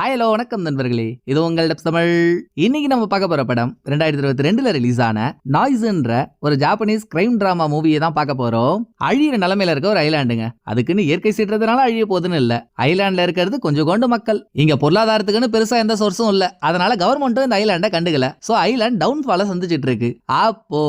Hi hello வணக்கம் நண்பர்களே. இது உங்கள் டப்ஸ் தமிழ். இன்னைக்கு நம்ம பார்க்க போற படம் ரெண்டாயிரத்தி இருபத்தி ரெண்டுல ரிலீஸ் ஆன நாய்ஸ்ன்ற ஒரு ஜாப்பனீஸ் கிரைம் டிராமா மூவியை தான் பார்க்க போறோம். அழியிற நிலைமையில இருக்க ஒரு ஐலாண்டுங்க அதுக்குன்னு இயற்கை சீற்றத்தினால அழிய போகுதுன்னு இல்ல. ஐலாண்ட்ல இருக்கிறது கொஞ்சம் கொண்டு மக்கள். இங்க பொருளாதாரத்துக்குன்னு பெருசா எந்த சோர்ஸும் இல்ல. அதனால கவர்மெண்ட்டும் இந்த ஐலாண்டை கண்டுக்கல. சோ ஐலாண்ட் டவுன் ஃபால சந்திச்சிட்டு இருக்கு அப்போ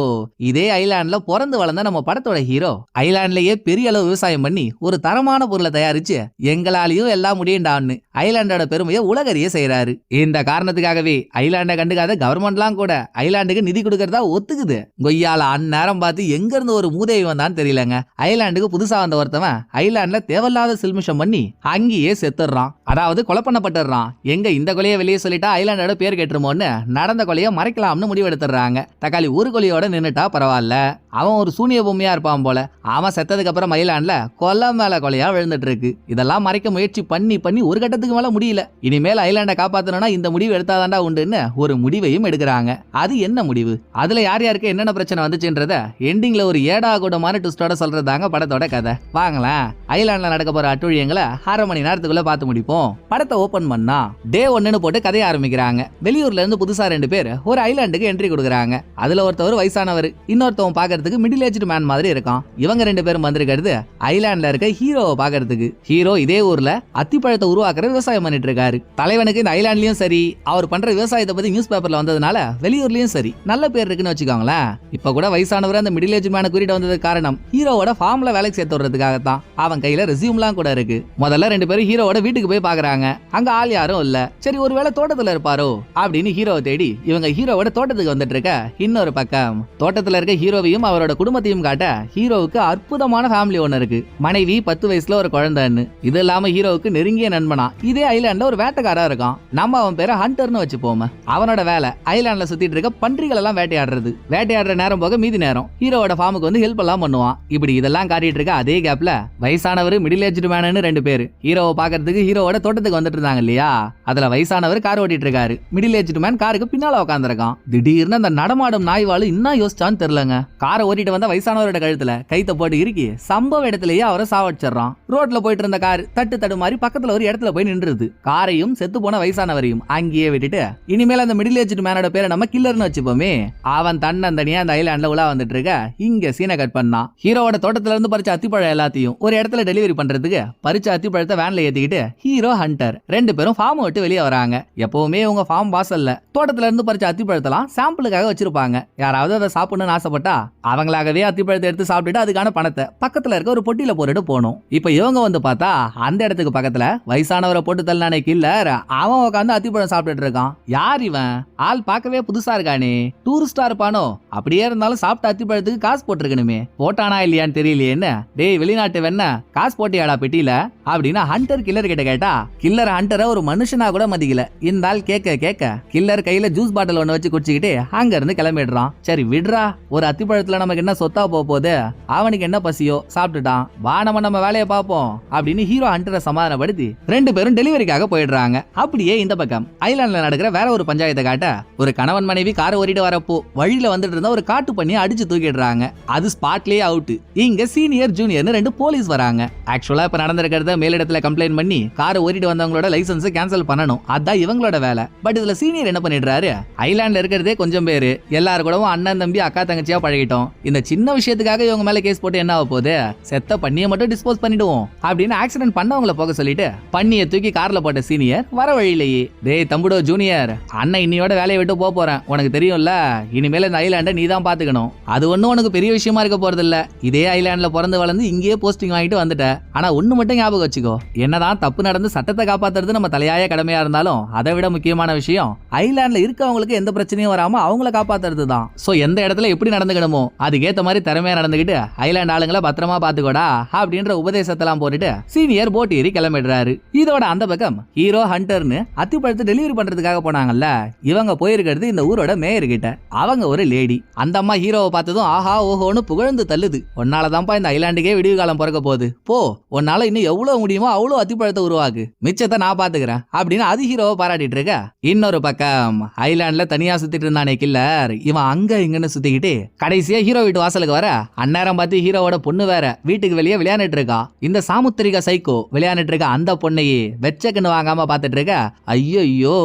இதே ஐலாண்ட்ல பிறந்து வளர்ந்த நம்ம படத்தோட ஹீரோ ஐலாண்ட்லயே பெரிய அளவு விவசாயம் பண்ணி ஒரு தரமான பொருளை தயாரிச்சு எங்களாலையும் எல்லாம் முடியுண்டான்னு ஐலாண்டோட பெருமையை உலகறிய செய்யறாரு இந்த காரணத்துக்காகவே ஐலாண்டை கண்டுக்காத கவர்மெண்ட்லாம் கூட ஐலாண்டுக்கு நிதி கொடுக்கறதா ஒத்துக்குது. கொய்யால அந்நேரம் பார்த்து எங்க இருந்து ஒரு மூதேவி வந்தான்னு தெரியலங்க. ஐலாண்டுக்கு புதுசா வந்த ஒருத்தவன் ஐலாண்ட்ல தேவையில்லாத சில்மிஷம் பண்ணி அங்கேயே செத்துடுறான். அதாவது கொலை பண்ணப்பட்டுறான் எங்க இந்த கொலையை வெளியே சொல்லிட்டா ஐலாண்டோட பேர் கேட்டுருமோன்னு நடந்த கொலையை மறைக்கலாம்னு முடிவெடுத்துறாங்க தக்காளி ஒரு கொலையோட நின்னுட்டா பரவாயில்ல. அவன் ஒரு சூனிய பொம்மையா இருப்பான் போல. அவன் செத்ததுக்கு அப்புறம் ஐலாண்ட்ல கொலை மேல கொலையா விழுந்துட்டு இருக்கு. இதெல்லாம் மறைக்க முயற்சி பண்ணி பண்ணி ஒரு கட்டத்துக்கு மேல முடியல. இனிமேல் ஐலாண்டை காப்பாத்தணும்னா இந்த முடிவு எடுத்தாதாண்டா உண்டுன்னு ஒரு முடிவையும் எடுக்கிறாங்க. அது என்ன முடிவு? அதுல யார் யாருக்கு என்னென்ன பிரச்சனை வந்துச்சுன்றத எண்டிங்ல ஒரு ஏடா கூடமான ட்விஸ்டோட சொல்றதாங்க படத்தோட கதை. வாங்களேன். ஐலாண்ட்ல நடக்க போற அட்டுழியங்களை அரை மணி நேரத்துக்குள்ள பார்த்து முடிப்போம். படத்தை ஓபன் பண்ணா டே ஒன்னுன்னு போட்டு கதையை ஆரம்பிக்கிறாங்க. வெளியூர்ல இருந்து புதுசா ரெண்டு பேர் ஒரு ஐலாண்டுக்கு என்ட்ரி கொடுக்குறாங்க. அதுல ஒருத்தவர் வயசானவர் இன்னொருத்தவன் பாக்குறதுக்கு மிடில் ஏஜ்டு மேன் மாதிரி இருக்கான். இவங்க ரெண்டு பேரும் வந்திருக்கிறது ஐலாண்ட்ல இருக்க ஹீரோவை பாக்குறதுக்கு ஹீரோ இதே ஊர்ல அத்திப்பழத்தை உருவாக்குற விவசாயம் பண்ணிட்டு இருக்காரு. தலைவனுக்கு இந்த ஐலாண்ட்லயும் சரி அவர் பண்ற விவசாயத்தை பத்தி நியூஸ் பேப்பர்ல வந்ததுனால வெளியூர்லயும் சரி. நல்ல பேர் இருக்குன்னு வச்சுக்கோங்களேன். இப்ப கூட வயசானவர் அந்த மிடில் ஏஜ் மேன குறிட்டு வந்தது காரணம் ஹீரோவோட ஃபார்ம்ல வேலைக்கு சேர்த்து விடுறதுக்காகத்தான். அவன் கையில ரெசியூம்லாம் கூட இருக்கு. முதல்ல ரெண்டு பேரும் ஹீரோவோட வீட்டுக்கு போய் பாக்குறாங்க. அங்க ஆள் யாரும் இல்ல. சரி ஒருவேளை தோட்டத்துல இருப்பாரோ அப்படின்னு ஹீரோவை தேடி இவங்க ஹீரோவோட தோட்டத்துக்கு வந்துட்டு இருக்க இன்னொரு பக்கம். தோட்டத்துல இருக்க ஹீரோவையும் அவரோட குடும்பத்தையும் காட்ட ஹீரோவுக்கு அற்புதமான ஃபேமிலி ஒன்று இருக்கு. மனைவி பத்து வயசுல ஒரு குழந்தைன்னு. இது இல்லாம ஹீரோவுக்கு நெருங்கிய நண்பனா. இதே ஐலாண்ட்ல ஒரு வேட்டைக்காரா இருக்கான். நம்ம அவன் பேரை ஹண்டர்னு வச்சுப்போம். அவனோட வேலை ஐலாண்ட்ல சுத்திட்டு இருக்க பன்றிகள் எல்லாம் வேட்டையாடுறது. வேட்டையாடுற நேரம் போக மீதி நேரம். ஹீரோவோட ஃபார்முக்கு வந்து ஹெல்ப் எல்லாம் பண்ணுவான். இப்படி இதெல்லாம் காட்டிட்டு இருக்க அதே கேப்ல வயசானவர் மிடில் ஏஜ்டு மேனு ரெண்டு பேரு. ஹீரோவை பாக்குறதுக்கு ஹீரோவோட தோட்டத்துக்கு வந்துட்டு இருந்தாங்க இல்லையா? அதுல வயசானவர் கார் ஓட்டிட்டு இருக்காரு. மிடில் ஏஜ்டு மேன் காருக்கு பின்னால உட்காந்துருக்கான் திடீர்னு அந்த நடமாடும் நாய்வாள் இன்னும் யோசிச்சான்னு தெரியலங்க. காரை ஓட்டிட்டு வந்த வயசானவரோட கழுத்துல கைத்த போட்டு இறுக்கி சம்பவ இடத்துலயே அவரை சாவடிச்சிடறான். ரோட்ல போயிட்டு இருந்த கார் தட்டு தடு மாதிரி பக்கத்துல ஒரு இடத்துல போய் நின்றுது. யாரையும் செத்து போன வயசானவரையும் அங்கேயே விட்டுட்டு இனிமேல் அந்த மிடில் ஏஜ் மேனோட பேரை நம்ம கில்லர்னு வச்சுப்போமே. அவன் தன்னந்தனியா அந்த ஐலாண்ட்ல உலா வந்துட்டு இருக்க இங்க சீனை கட் பண்ணான். ஹீரோவோட தோட்டத்துல இருந்து பறிச்ச அத்திப்பழம் எல்லாத்தையும் ஒரு இடத்துல டெலிவரி பண்றதுக்கு பறிச்ச அத்திப்பழத்தை வேன்ல ஏத்திக்கிட்டு ஹீரோ ஹண்டர் ரெண்டு பேரும் ஃபார்ம் விட்டு வெளியே வராங்க. எப்பவுமே உங்க ஃபார்ம் வாசல்ல தோட்டத்துல இருந்து பறிச்ச அத்திப்பழத்தெல்லாம் சாம்பிளுக்காக வச்சிருப்பாங்க. யாராவது அதை சாப்பிடணும்னு ஆசைப்பட்டா அவங்களாகவே அத்திப்பழத்தை எடுத்து சாப்பிட்டுட்டு அதுக்கான பணத்தை பக்கத்துல இருக்க ஒரு பொட்டியில போட்டுட்டு போகணும். இப்ப இவங்க வந்து பார்த்தா அந்த இடத்துக்கு பக்கத்துல வயசானவரை போட்டு தள்ளானே கில்லர் அவன் உட்காந்து அத்திப்பழம் சாப்பிட்டுட்டு இருக்கான். யார் இவன்? ஆள் பார்க்கவே புதுசா இருக்கானே. டூரிஸ்டா இருப்பானோ? அப்படியே இருந்தாலும் சாப்பிட்ட அத்திப்பழத்துக்கு காசு போட்டிருக்கணுமே. போட்டானா இல்லையான்னு தெரியலையேன்னு. டேய் வெளிநாட்டு வெண்ண காசு போட்டியாடா பெட்டியில? அப்படின்னு ஹண்டர் கில்லர் கிட்ட கேட்டா கில்லர் ஹண்டரை ஒரு மனுஷனா கூட மதிக்கல. இருந்தால் கேட்க கேட்க கில்லர் கையில ஜூஸ் பாட்டில் ஒன்று வச்சு குடிச்சுக்கிட்டு அங்க இருந்து கிளம்பிடுறான். சரி விடுறா. ஒரு அத்திப்பழத்துல நமக்கு என்ன சொத்தா போக போகுது? அவனுக்கு என்ன பசியோ? சாப்பிட்டுட்டான். வா நம்ம நம்ம வேலையை பார்ப்போம். அப்படின்னு ஹீரோ ஹண்டரை சமாதானப்படுத்தி ரெண்டு பேரும் டெலிவரிக்காக போயிடுறாங்க. அப்படியே இந்த பக்கம் ஐலாண்ட்ல நடக்கிற வேற ஒரு பஞ்சாயத்தை காட்ட ஒரு கணவன் மனைவி காரை ஓடிட்டு வரப்போ வழியில வந்துட்டு இருந்த ஒரு காட்டு பண்ணி அடிச்சு தூக்கிடுறாங்க. அது ஸ்பாட்லயே அவுட் இங்க சீனியர் ஜூனியர்னு ரெண்டு போலீஸ் வராங்க. ஆக்சுவலா இப்ப நடந்திருக்கிறத மேலிடத்துல கம்ப்ளைண்ட் பண்ணி காரை ஓட்டிட்டு வந்தவங்களோட லைசன்ஸ் கேன்சல் பண்ணணும். அதான் இவங்களோட வேலை. பட் இதுல சீனியர் என்ன பண்ணிடுறாரு? ஐலாண்ட்ல இருக்கிறதே கொஞ்சம் பேரு. எல்லாரும் கூடவும் அண்ணன் தம்பி அக்கா தங்கச்சியா பழகிட்டோம். இந்த சின்ன விஷயத்துக்காக இவங்க மேல கேஸ் போட்டு என்ன ஆக போகுது? செத்த பண்ணியை மட்டும் டிஸ்போஸ் பண்ணிடுவோம். அப்படின்னு ஆக்சிடென்ட் பண்ணவங்கள போக சொல்லிட்டு பண்ணியை தூக்கி கார்ல போட்ட சீனியர் வர வழியிலேயே டேய் தம்புடோ ஜூனியர் அண்ணன் இன்னையோட வேலையை விட்டு போக போறேன். உனக்கு தெரியும்ல? இனிமேல் இந்த ஐலாண்டை நீ தான் பாத்துக்கணும். அது ஒன்றும் உனக்கு பெரிய விஷயமா இருக்க போறது இல்ல இதே ஐலாண்ட்ல பிறந்து வளர்ந்து இங்கேயே போஸ்டிங் வாங்கிட்டு வந்துட்ட. ஆனா ஒண்ணு மட்டும் ஞாபகம் வச்சுக்கோ. என்னதான் தப்பு நடந்து சட்டத்தை காப்பாத்துறது நம்ம தலையாய கடமையா இருந்தாலும் அதை விட முக்கியமான விஷயம் ஐலாண்ட்ல இருக்கவங்களுக்கு எந்த பிரச்சனையும் வராம அவங்கள காப்பாத்துறது தான் சோ எந்த இடத்துல எப்படி நடந்துக்கணுமோ அதுக்கேத்த மாதிரி திறமையா நடந்துக்கிட்டு ஐலாண்ட் ஆளுங்களை பத்திரமா பாத்துக்கோடா அப்படின்ற உபதேசத்தெல்லாம் போட்டுட்டு சீனியர் போட் ஏறி கிளம்பிடுறாரு. இதோட அந்த பக்கம் ஹீரோ ஹண்டர்னு அத்திப்பழத்தை டெலிவரி பண்றதுக்காக போனாங்கல்ல இவங்க போயிருக்கிறது இந்த ஊரோட மேயர் கிட்ட. அவங்க ஒரு லேடி அந்த அம்மா ஹீரோவை பார்த்ததும் ஆஹா ஓஹோன்னு புகழ்ந்து தள்ளுது. உன்னாலதான்ப்பா இந்த ஐலாண்டுக்கே விடிவு காலம் பிறக்க போகுது. போ உன்னால இன்னும் எவ்வளவு எவ்வளவு முடியுமோ அவ்வளவு அத்திப்பழத்தை உருவாக்கு. மிச்சத்தை நான் பாத்துக்கிறேன். அப்படின்னு அது ஹீரோவை பாராட்டிட்டு இருக்க. இன்னொரு பக்கம் ஐலாண்ட்ல தனியா சுத்திட்டு இருந்தானே கில்லர். இவன் அங்க இங்கன்னு சுத்திக்கிட்டு கடைசியா ஹீரோ வீட்டு வாசலுக்கு வர. அந்நேரம் பார்த்து ஹீரோவோட பொண்ணு வேற வீட்டுக்கு வெளியே விளையாண்டுட்டு இருக்கா. இந்த சாமுத்திரிகா சைக்கோ விளையாண்டுட்டு இருக்க அந்த பொண்ணையே வெச்ச வாங்காம பாத்துட்டு இருக்க. ஐயோ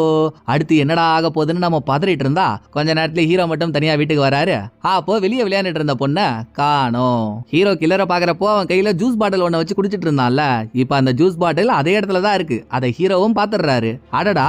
அடுத்து என்னடா ஆக போகுதுன்னு நம்ம பதறிட்டு இருந்தா கொஞ்ச நேரத்துல ஹீரோ மட்டும் தனியா வீட்டுக்கு வராரு. அப்போ வெளியே விளையாண்டுட்டு இருந்த பொண்ண காணோம். ஹீரோ கில்லரை பாக்குறப்போ அவன் கையில ஜூஸ் பாட்டில் ஒண்ண வச்சு குடிச்சிட்டு இருந்தான்ல. இப்போ அந்த ஜூஸ் பாட்டில் அதே இடத்துல தான் இருக்கு. அதை ஹீரோவும் பாத்துறாரு அடடா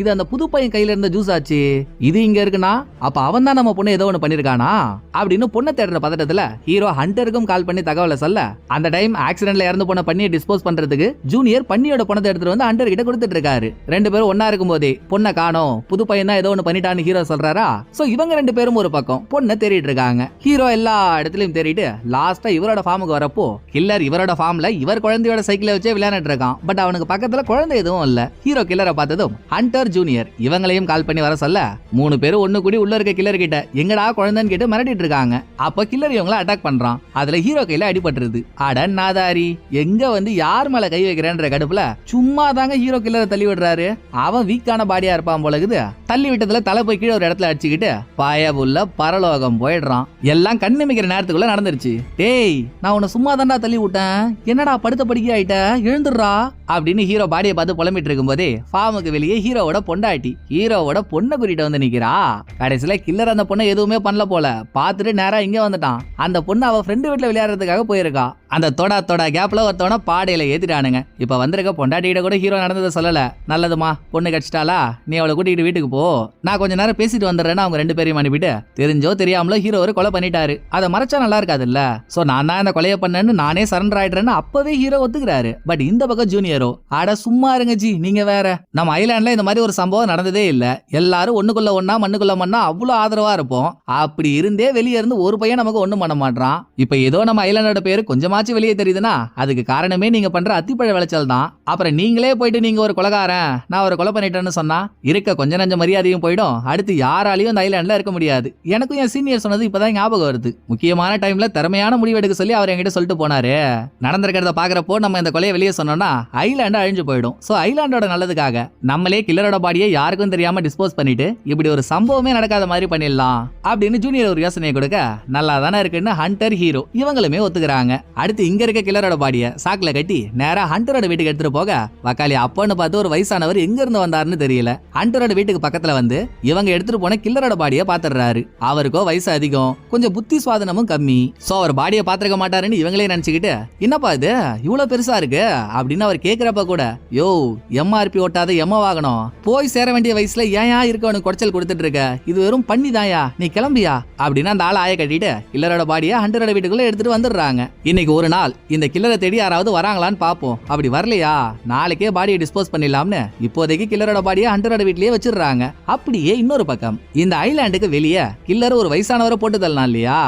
இது அந்த புது பையன் கையில இருந்த ஜூஸ் ஆச்சு. இது இங்க இருக்குன்னா அப்ப அவன் தான் நம்ம பொண்ணு ஏதோ ஒன்று பண்ணிருக்கானா? அப்படின்னு பொண்ணை தேடுற பதட்டத்துல ஹீரோ ஹண்டருக்கும் கால் பண்ணி தகவலை சொல்ல அந்த டைம் ஆக்சிடென்ட்ல இறந்து போன பண்ணியை டிஸ்போஸ் பண்றதுக்கு ஜூனியர் பண்ணியோட பணத்தை எடுத்துட்டு வந்து ஹண்டர் கிட்ட கொடுத்துட்டு இருக்காரு. ரெண்டு பேரும் ஒன்னா இருக்கும் போதே பொண்ணை காணோம். புது பையன் தான் ஏதோ ஒன்று பண்ணிட்டான்னு ஹீரோ சொல்றாரா? சோ இவங்க ரெண்டு பேரும் ஒரு பக்கம் பொண்ணை தேடிட்டு இருக்காங்க. ஹீரோ எல்லா இடத்துலயும் தேடிட்டு லாஸ்டா இவரோட ஃபார்முக்கு வரப்போ கில்லர் இவரோட ஃபார்ம்ல இவர் குழந்தையோட சைக்கிளை வச்சே விளையாண்டுட்டு இருக்கான். பட் அவனுக்கு பக்கத்துல குழந்தை எதுவும் இல்ல. ஹீரோ கில்லரை பார்த்ததும் ஹண்டர் ஜூனியர் இவங்களையும் கால் பண்ணி வர சொல்ல மூணு பேரும் ஒண்ணு கூடி உள்ள இருக்க கில்லர் கிட்ட எங்கடா குழந்தைன்னு கேட்டு மிரட்டிட்டு இருக்காங்க. அப்ப கில்லர் இவங்கள அட்டாக் பண்றான். அதுல ஹீரோ கையில அடிபட்டுருது. அட நாதாரி எங்க வந்து யார் மேல கை வைக்கிறேன்ற கடுப்புல சும்மா தாங்க ஹீரோ கில்லரை தள்ளி விடுறாரு. அவன் வீக்கான பாடியா இருப்பான் போல இருக்குது. தள்ளி விட்டதுல தலை போய் கீழே ஒரு இடத்துல அடிச்சுக்கிட்டு பயபுள்ள பரலோகம் போயிடுறான். எல்லாம் கண்ணுமிக்கிற நேரத்துக்குள்ள நடந்துருச்சு. டேய் நான் உன்னை சும்மா தான்டா தள்ளி விட்டேன். என்னடா படுத்த படிக்க ஆயிட்ட எழுந்துடுறா அப்படின்னு ஹீரோ பாடியை பார்த்து புலம்பிட்டு இருக்கும்போதே ஃபார்முக்கு வெளியே ஹீரோவோட பொண்டாட்டி ஹீரோவோட பொண்ணை கூட்டிட்டு வந்து நிக்கிறா. கடைசியில கில்லர் அந்த பொண்ணை எதுவுமே பண்ணல போல. பார்த்துட்டு நேரா இங்க வந்துட்டான். அந்த பொண்ணு அவ ஃப்ரெண்டு வீட்டுல விளையாடுறதுக்காக போயிருக்கா. அந்த தொடா தொட கேப்பில் ஒருத்தவனை பாடையில் ஏற்றிட்டானுங்க இப்போ வந்திருக்க பொண்டாட்டிகிட்ட கூட ஹீரோ நடந்ததை சொல்லலை. நல்லதுமா பொண்ணு கிடச்சிட்டாலா நீ அவளை கூட்டிகிட்டு வீட்டுக்கு போ. நான் கொஞ்ச நேரம் பேசிட்டு வந்துடுறேன்னு அவங்க ரெண்டு பேரையும் அனுப்பிட்டு தெரிஞ்சோ தெரியாமலோ ஹீரோ ஒரு கொலை பண்ணிட்டாரு. அதை மறைச்சா நல்லா இருக்காதுல்ல? ஸோ நான் தான் இந்த கொலையை பண்ணேன்னு நானே சரண்டர் ஆயிடுறேன்னு அப்பவே ஹீரோ ஒத்துக்கிறாரு. பட் இந்த பக்கம் ஜூனியரோ அட சும்மா இருங்க ஜி நீங்க வேற. நம்ம ஐலாண்ட்ல இந்த மாதிரி ஒரு சம்பவம் நடந்ததே இல்லை. எல்லாரும் ஒண்ணுக்குள்ள ஒன்னா மண்ணுக்குள்ள மண்ணா அவ்வளோ ஆதரவா இருப்போம். அப்படி இருந்தே வெளியே இருந்து ஒரு பையன் நமக்கு ஒன்றும் பண்ண மாட்டான் இப்போ ஏதோ நம்ம ஐலாண்டோட பேரு கொஞ்சமாச்சும் வெளியே தெரியுதுன்னா அதுக்கு காரணமே நீங்க பண்ற அத்திப்பழ விளைச்சல் தான் அப்புறம் நீங்களே போயிட்டு நீங்க ஒரு கொலகாரன் நான் ஒரு கொலை பண்ணிட்டேன்னு சொன்னா இருக்க கொஞ்ச நஞ்ச மரியாதையும் போயிடும். அடுத்து யாராலையும் அந்த ஐலாண்ட்ல இருக்க முடியாது. எனக்கும் என் சீனியர் சொன்னது இப்பதான் ஞாபகம் வருது. முக்கியமான டைம்ல திறமையான முடிவு எடுக்க சொல்லி அவர் என்கிட்ட சொல்லிட்டு போனாரு. நடந்திருக்கிறத பாக்குறப்போ நம்ம இந்த கொலையை வெளியே சொன்னோம்னா ஐலாண்டு அழிஞ்சு போயிடும். சோ ஐலாண்டோட நல்லதுக்காக நம்மளே கில்லரோட பாடியை யாருக்கும் தெரியாம டிஸ்போஸ் பண்ணிட்டு இப்படி ஒரு சம்பவமே நடக்காத மாதிரி பண்ணிடலாம். அப்படின்னு ஜூனியர் ஒரு யோசனையை கொடுக்க நல்லா தானே இருக்குன்னு ஹண்டர் ஹீரோ இவங்களுமே ஒத்துக்கிறாங்க. அடுத்து இங்க இருக்க கிளரோட பாடியை சாக்குல கட்டி நேரா ஹண்டரோட வீட்டுக்கு எடுத்துட்டு போக வக்காலி அப்பன்னு பார்த்து ஒரு வயசானவர் எங்க இருந்து வந்தாருன்னு தெரியல. ஹண்டரோட வீட்டுக்கு பக்கத்துல வந்து இவங்க எடுத்துட்டு போன கில்லரோட பாடியை பாத்துடுறாரு. அவருக்கோ வயசு அதிகம் கொஞ்சம் புத்தி சுவாதனமும் கம்மி. சோ அவர் பாடிய பாத்திருக்க மாட்டாருன்னு இவங்களே நினைச்சுக்கிட்டு என்னப்பா இது? இவ்வளவு பெருசா இருக்கு? அப்படின்னு அவர் கேக்குறப்ப கூட யோ எம்ஆர்பி ஓட்டாத எம்ம வாகனம். போய் சேர வேண்டிய வயசுல ஏன் ஏன் இருக்கவனுக்கு குடைச்சல் கொடுத்துட்டு இருக்க இது வெறும் பண்ணி தாயா நீ கிளம்பியா? அப்படின்னு அந்த ஆள் ஆய கட்டிட்டு கில்லரோட பாடியை ஹண்டரோட வீட்டுக்குள்ள எடுத்துட்டு வந்துடுறாங்க. இன்னைக்கு ஒரு நாள் இந்த கில்லரை தேடி யாராவது வராங்களான்னு பாப்போம். அப்படி வரலையா? நாளைக்கே பாடியை டிஸ்போஸ் பண்ணிடலாம்னு இப்போதைக்கு கில்லரோட பாடியை ஹண்டரோட வீட்லயே வச்சிடுறாங்க. அப்படியே இன்னொரு பக்கம் இந்த ஐலாண்டுக்கு வெளியே கில்லர் ஒரு வயசானவரை போட்டு தள்ளலாம் இல்லையா?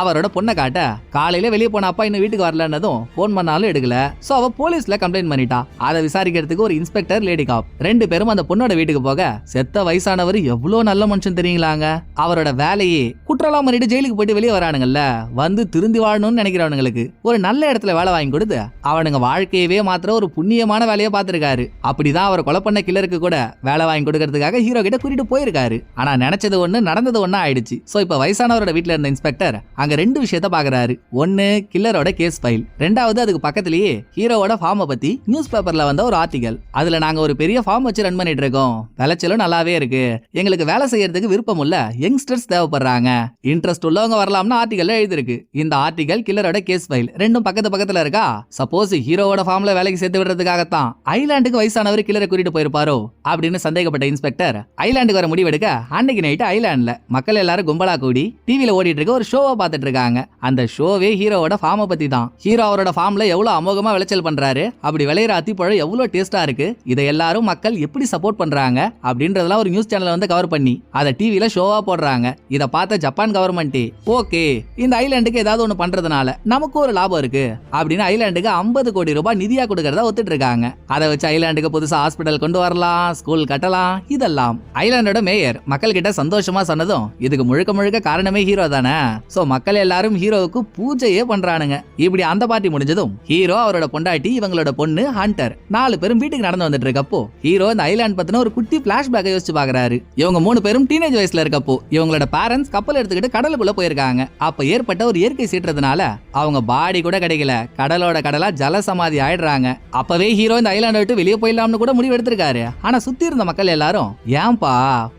அவரோட பொண்ணை காட்ட காலையில வெளியே போன அப்பா இன்னும் வீட்டுக்கு வரலன்னதும் போன் பண்ணாலும் எடுக்கல. சோ அவ போலீஸ்ல கம்ப்ளைண்ட் பண்ணிட்டா. அதை விசாரிக்கிறதுக்கு ஒரு இன்ஸ்பெக்டர் லேடி காப் ரெண்டு பேரும் அந்த பொண்ணோட வீட்டுக்கு போக செத்த வயசானவர் எவ்வளவு நல்ல மனுஷன் தெரியுங்களாங்க? அவரோட வேலையே குற்றலாம் பண்ணிட்டு ஜெயிலுக்கு போயிட்டு வெளியே வரானுங்கல்ல வந்து திருந்தி வாழணும்னு நினைக்கிறவனுங்களுக்கு ஒரு நல்ல இடத்துல வேலை வாங்கி கொடுத்து அவனுங்க வாழ்க்கையவே மாத்திர ஒரு புண்ணியமான வேலையை பார்த்திருக்காரு. அப்படிதான் அவர் கொலை பண்ண கில்லருக்கு கூட வேலை வாங்கி கொடுக்கறதுக்காக ஹீரோ கிட்ட கூட்டிட்டு போயிருக்காரு. ஆனா நினைச்சது ஒண்ணு நடந்தது ஒண்ணு ஆயிடுச்சு. சோ இப்ப வயசானவரோட வீட்ல இருந்த இன்ஸ்பெக்டர் அங்க ரெண்டு விஷயத்த பாக்குறாரு ஒன்னு கில்லரோட கேஸ் ஃபைல் ரெண்டாவது அதுக்கு பக்கத்திலேயே ஹீரோவோட ஃபார்மை பத்தி நியூஸ் பேப்பர்ல வந்த ஒரு ஆர்டிகல் அதுல நாங்க ஒரு பெரிய ஃபார்ம் வச்சு ரன் பண்ணிட்டு இருக்கோம். விளைச்சலும் நல்லாவே இருக்கு. எங்களுக்கு வேலை செய்யறதுக்கு விருப்பம் உள்ள யங்ஸ்டர்ஸ் தேவைப்படுறாங்க. இன்ட்ரெஸ்ட் உள்ளவங்க வரலாம்னு ஆர்டிகல் எழுதிருக்கு இந்த ஆர்டிகல் கில்லரோட கேஸ் ஃபைல் ரெண்டும் பக்கத்து பக்கத்துல இருக்கா? சப்போஸ் ஹீரோவோட ஃபார்ம்ல வேலைக்கு சேர்த்து விடுறதுக்காகத்தான். ஐலாண்டுக்கு வயசானவர் கிளரை கூட்டிட்டு போயிருப்பாரோ? அப்படின்னு சந்தேகப்பட்ட இன்ஸ்பெக்டர் ஐலாண்டுக்கு வர முடிவெடுக்க அன்னைக்கு நைட்டு ஐலாண்ட்ல மக்கள் எல்லாரும் கும்பலா கூடி டிவியில ஓடிட்டு இருக்க ஒரு ஷோவை பார்த்துட்டு இருக்காங்க. அந்த ஷோவே ஹீரோவோட ஃபார்மை பத்தி தான் ஹீரோ அவரோட ஃபார்ம்ல எவ்வளவு அமோகமா விளைச்சல் பண்றாரு? அப்படி விளையிற அத்திப்பழம் எவ்வளவு டேஸ்டா இருக்கு? இதை எல்லாரும் மக்கள் எப்படி சப்போர்ட் பண்றாங்க? அப்படின்றதெல்லாம் ஒரு நியூஸ் சேனல் வந்து கவர் பண்ணி அதை டிவியில ஷோவா போடுறாங்க. இதை பார்த்த ஜப்பான் கவர்மெண்ட் ஓகே இந்த ஐலாண்டுக்கு ஏதாவது ஒன்று பண்றதுனால நமக்கு ஒரு லாபம் விருப்பம் இருக்கு அப்படின்னு ஐலாண்டுக்கு ஐம்பது கோடி ரூபாய் நிதியா கொடுக்கறதா ஒத்துட்டு இருக்காங்க அதை வச்சு ஐலாண்டுக்கு புதுசா ஹாஸ்பிட்டல் கொண்டு வரலாம் ஸ்கூல் கட்டலாம் இதெல்லாம். ஐலாண்டோட மேயர் மக்கள் கிட்ட சந்தோஷமா சொன்னதும் இதுக்கு முழுக்க முழுக்க காரணமே ஹீரோ தானே. சோ மக்கள் எல்லாரும் ஹீரோவுக்கு பூஜையே பண்றானுங்க. இப்படி அந்த பார்ட்டி முடிஞ்சதும் ஹீரோ அவரோட பொண்டாட்டி இவங்களோட பொண்ணு ஹண்டர் நாலு பேரும் வீட்டுக்கு நடந்து வந்துட்டு இருக்கப்போ ஹீரோ இந்த ஐலாண்ட் பத்தின ஒரு குட்டி பிளாஷ்பேக்கை யோசிச்சு பாக்குறாரு. இவங்க மூணு பேரும் டீனேஜ் வயசுல இருக்கப்போ இவங்களோட பேரண்ட்ஸ் கப்பல் எடுத்துக்கிட்டு கடலுக்குள்ள போயிருக்காங்க. அப்ப ஏற்பட்ட ஒரு இயற்கை சீற்றத்தினால அவங்க பாடி கூட கிடைக்கல. கடலோட கடலா ஜலசமாதி ஆயிடுறாங்க. அப்பவே ஹீரோ இந்த ஐலாண்டை விட்டு வெளியே போயிடலாம்னு கூட முடிவு எடுத்திருக்காரு. ஆனா சுத்தி இருந்த மக்கள் எல்லாரும் ஏன்பா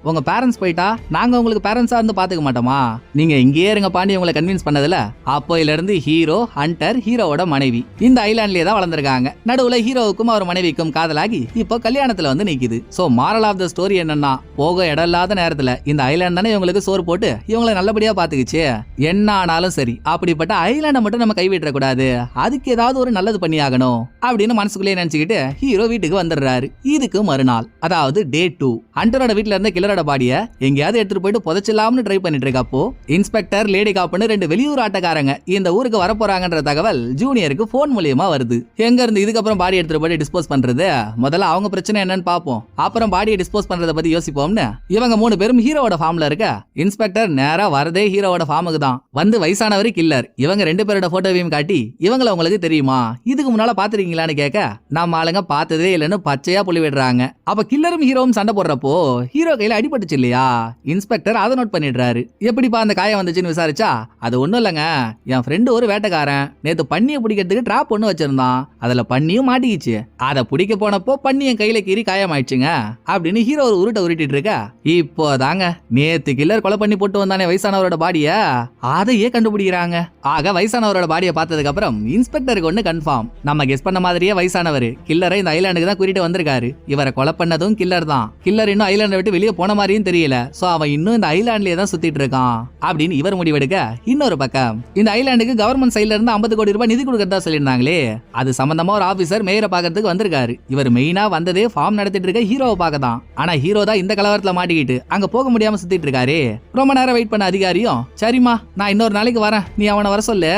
உங்க பேரண்ட்ஸ் போயிட்டா? நாங்க உங்களுக்கு பேரண்ட்ஸா இருந்து பாத்துக்க மாட்டோமா? நீங்க இங்கேயே இருங்க பாண்டி உங்களை கன்வின்ஸ் பண்ணதுல. அப்போயில இருந்து ஹீரோ ஹண்டர் ஹீரோவோட மனைவி. இந்த ஐலாண்ட்லயே தான் வளர்ந்துருக்காங்க. நடுவுல ஹீரோவுக்கும் அவர் மனைவிக்கும் காதலாகி இப்போ கல்யாணத்துல வந்து நிக்குது. So moral of the story என்னன்னா போக இடம் இல்லாத நேரத்துல இந்த ஐலாண்ட் தானே இவங்களுக்கு சோறு போட்டு இவங்களை நல்லபடியா பாத்துக்குச்சு. என்ன ஆனாலும் சரி அப்படிப்பட்ட ஐலாண்டை மட்டும் நம்ம கைவிட்டுற கூடாது அதுக்கு ஏதாவது ஒரு நல்லது பண்ணி ஆகணும் அப்படின்னு மனசுக்குள்ளே நினைச்சுக்கிட்டு ஹீரோ வீட்டுக்கு வந்துடுறாரு. இதுக்கு மறுநாள் அதாவது டே டூ ஹண்டரோட வீட்டுல இருந்த கிளரோட பாடிய எங்கேயாவது எடுத்துட்டு போயிட்டு புதைச்சிடலாம்னு ட்ரை பண்ணிட்டு இருக்கப்போ இன்ஸ்பெக்டர் லேடி காப்புன்னு ரெண்டு வெளியூர் ஆட்டக்காரங்க இந்த ஊருக்கு வரப்போறாங்கன்ற தகவல் ஜூனியருக்கு போன் மூலியமா வருது. எங்க இருந்து இதுக்கப்புறம் பாடி எடுத்துட்டு போயிட்டு டிஸ்போஸ் பண்றது? முதல்ல அவங்க பிரச்சனை என்னன்னு பாப்போம். அப்புறம் பாடியை டிஸ்போஸ் பண்றதை பத்தி யோசிப்போம்னு. இவங்க மூணு பேரும் ஹீரோவோட ஃபார்ம்ல இருக்க இன்ஸ்பெக்டர் நேரா வரதே ஹீரோவோட ஃபார்முக்கு தான். வந்து வயசானவர் கில்லர் இவங்க ரெண்டு பேரோட போட்டோவையும் காட்டி இவங்கள உங்களுக்கு தெரியுமா? இதுக்கு முன்னால பாத்துருக்கீங்களான்னு கேட்க நம்ம ஆளுங்க பார்த்ததே இல்லைன்னு பச்சையா புள்ளி விடுறாங்க. அப்ப கில்லரும் ஹீரோவும் சண்டை போடுறப்போ ஹீரோ கையில அடிபட்டுச்சு இல்லையா? இன்ஸ்பெக்டர் அதை நோட் பண்ணிடுறாரு. எப்படிப்பா அந்த காயம் வந்துச்சுன்னு விசாரிச்சா அது ஒண்ணும் இல்லைங்க. என் ஃப்ரெண்டு ஒரு வேட்டைக்காரன். நேத்து பன்னியை பிடிக்கிறதுக்கு ட்ராப் ஒண்ணு வச்சிருந்தான். அதுல பன்னியும் மாட்டிக்கிச்சு. அதை பிடிக்க போனப்போ பண்ணி என் கையில கீறி காயமாயிடுச்சுங்க. அப்படின்னு ஹீரோ ஒரு உருட்டை உருட்டிட்டு இருக்க இப்போ தாங்க நேத்து கில்லர் கொலை பண்ணி போட்டு வந்தானே வயசானவரோட பாடிய அதையே கண்டுபிடிக்கிறாங்க. ஆக வயசானவரோட பாடியை பார்த்து அப்புறம் இன்ஸ்பெக்டருக்கு ஒண்ணு கன்ஃபார்ம் நம்ம கெஸ் பண்ண மாதிரியே வயசானவர். கில்லரை இந்த ஐலாண்டுக்கு தான் கூட்டிட்டு வந்திருக்காரு. இவரை கொலை பண்ணதும் கில்லர் தான். கில்லர் இன்னும் ஐலாண்டை விட்டு வெளியே போன மாதிரியும் தெரியல. சோ அவன் இன்னும் இந்த ஐலாண்ட்லயே தான் சுத்திட்டு இருக்கான். அப்படின்னு இவர் முடிவெடுக்க இன்னொரு பக்கம். இந்த ஐலாண்டுக்கு கவர்மெண்ட் சைடுல இருந்து 50 கோடி ரூபாய் நிதி கொடுக்கறதா சொல்லியிருந்தாங்களே. அது சம்பந்தமா ஒரு ஆபீசர் மேயரை பாக்கிறதுக்கு வந்திருக்காரு. இவர் மெயினா வந்ததே ஃபார்ம் நடத்திட்டு இருக்க ஹீரோவை பார்க்க தான். ஆனா ஹீரோ தான் இந்த கலவரத்துல மாட்டிக்கிட்டு அங்க போக முடியாம சுத்திட்டு இருக்காரு. ரொம்ப நேரம் வெயிட் பண்ண அதிகாரியும் சரிம்மா நான் இன்னொரு நாளைக்கு வரேன். நீ அவனை வர சொல்லு.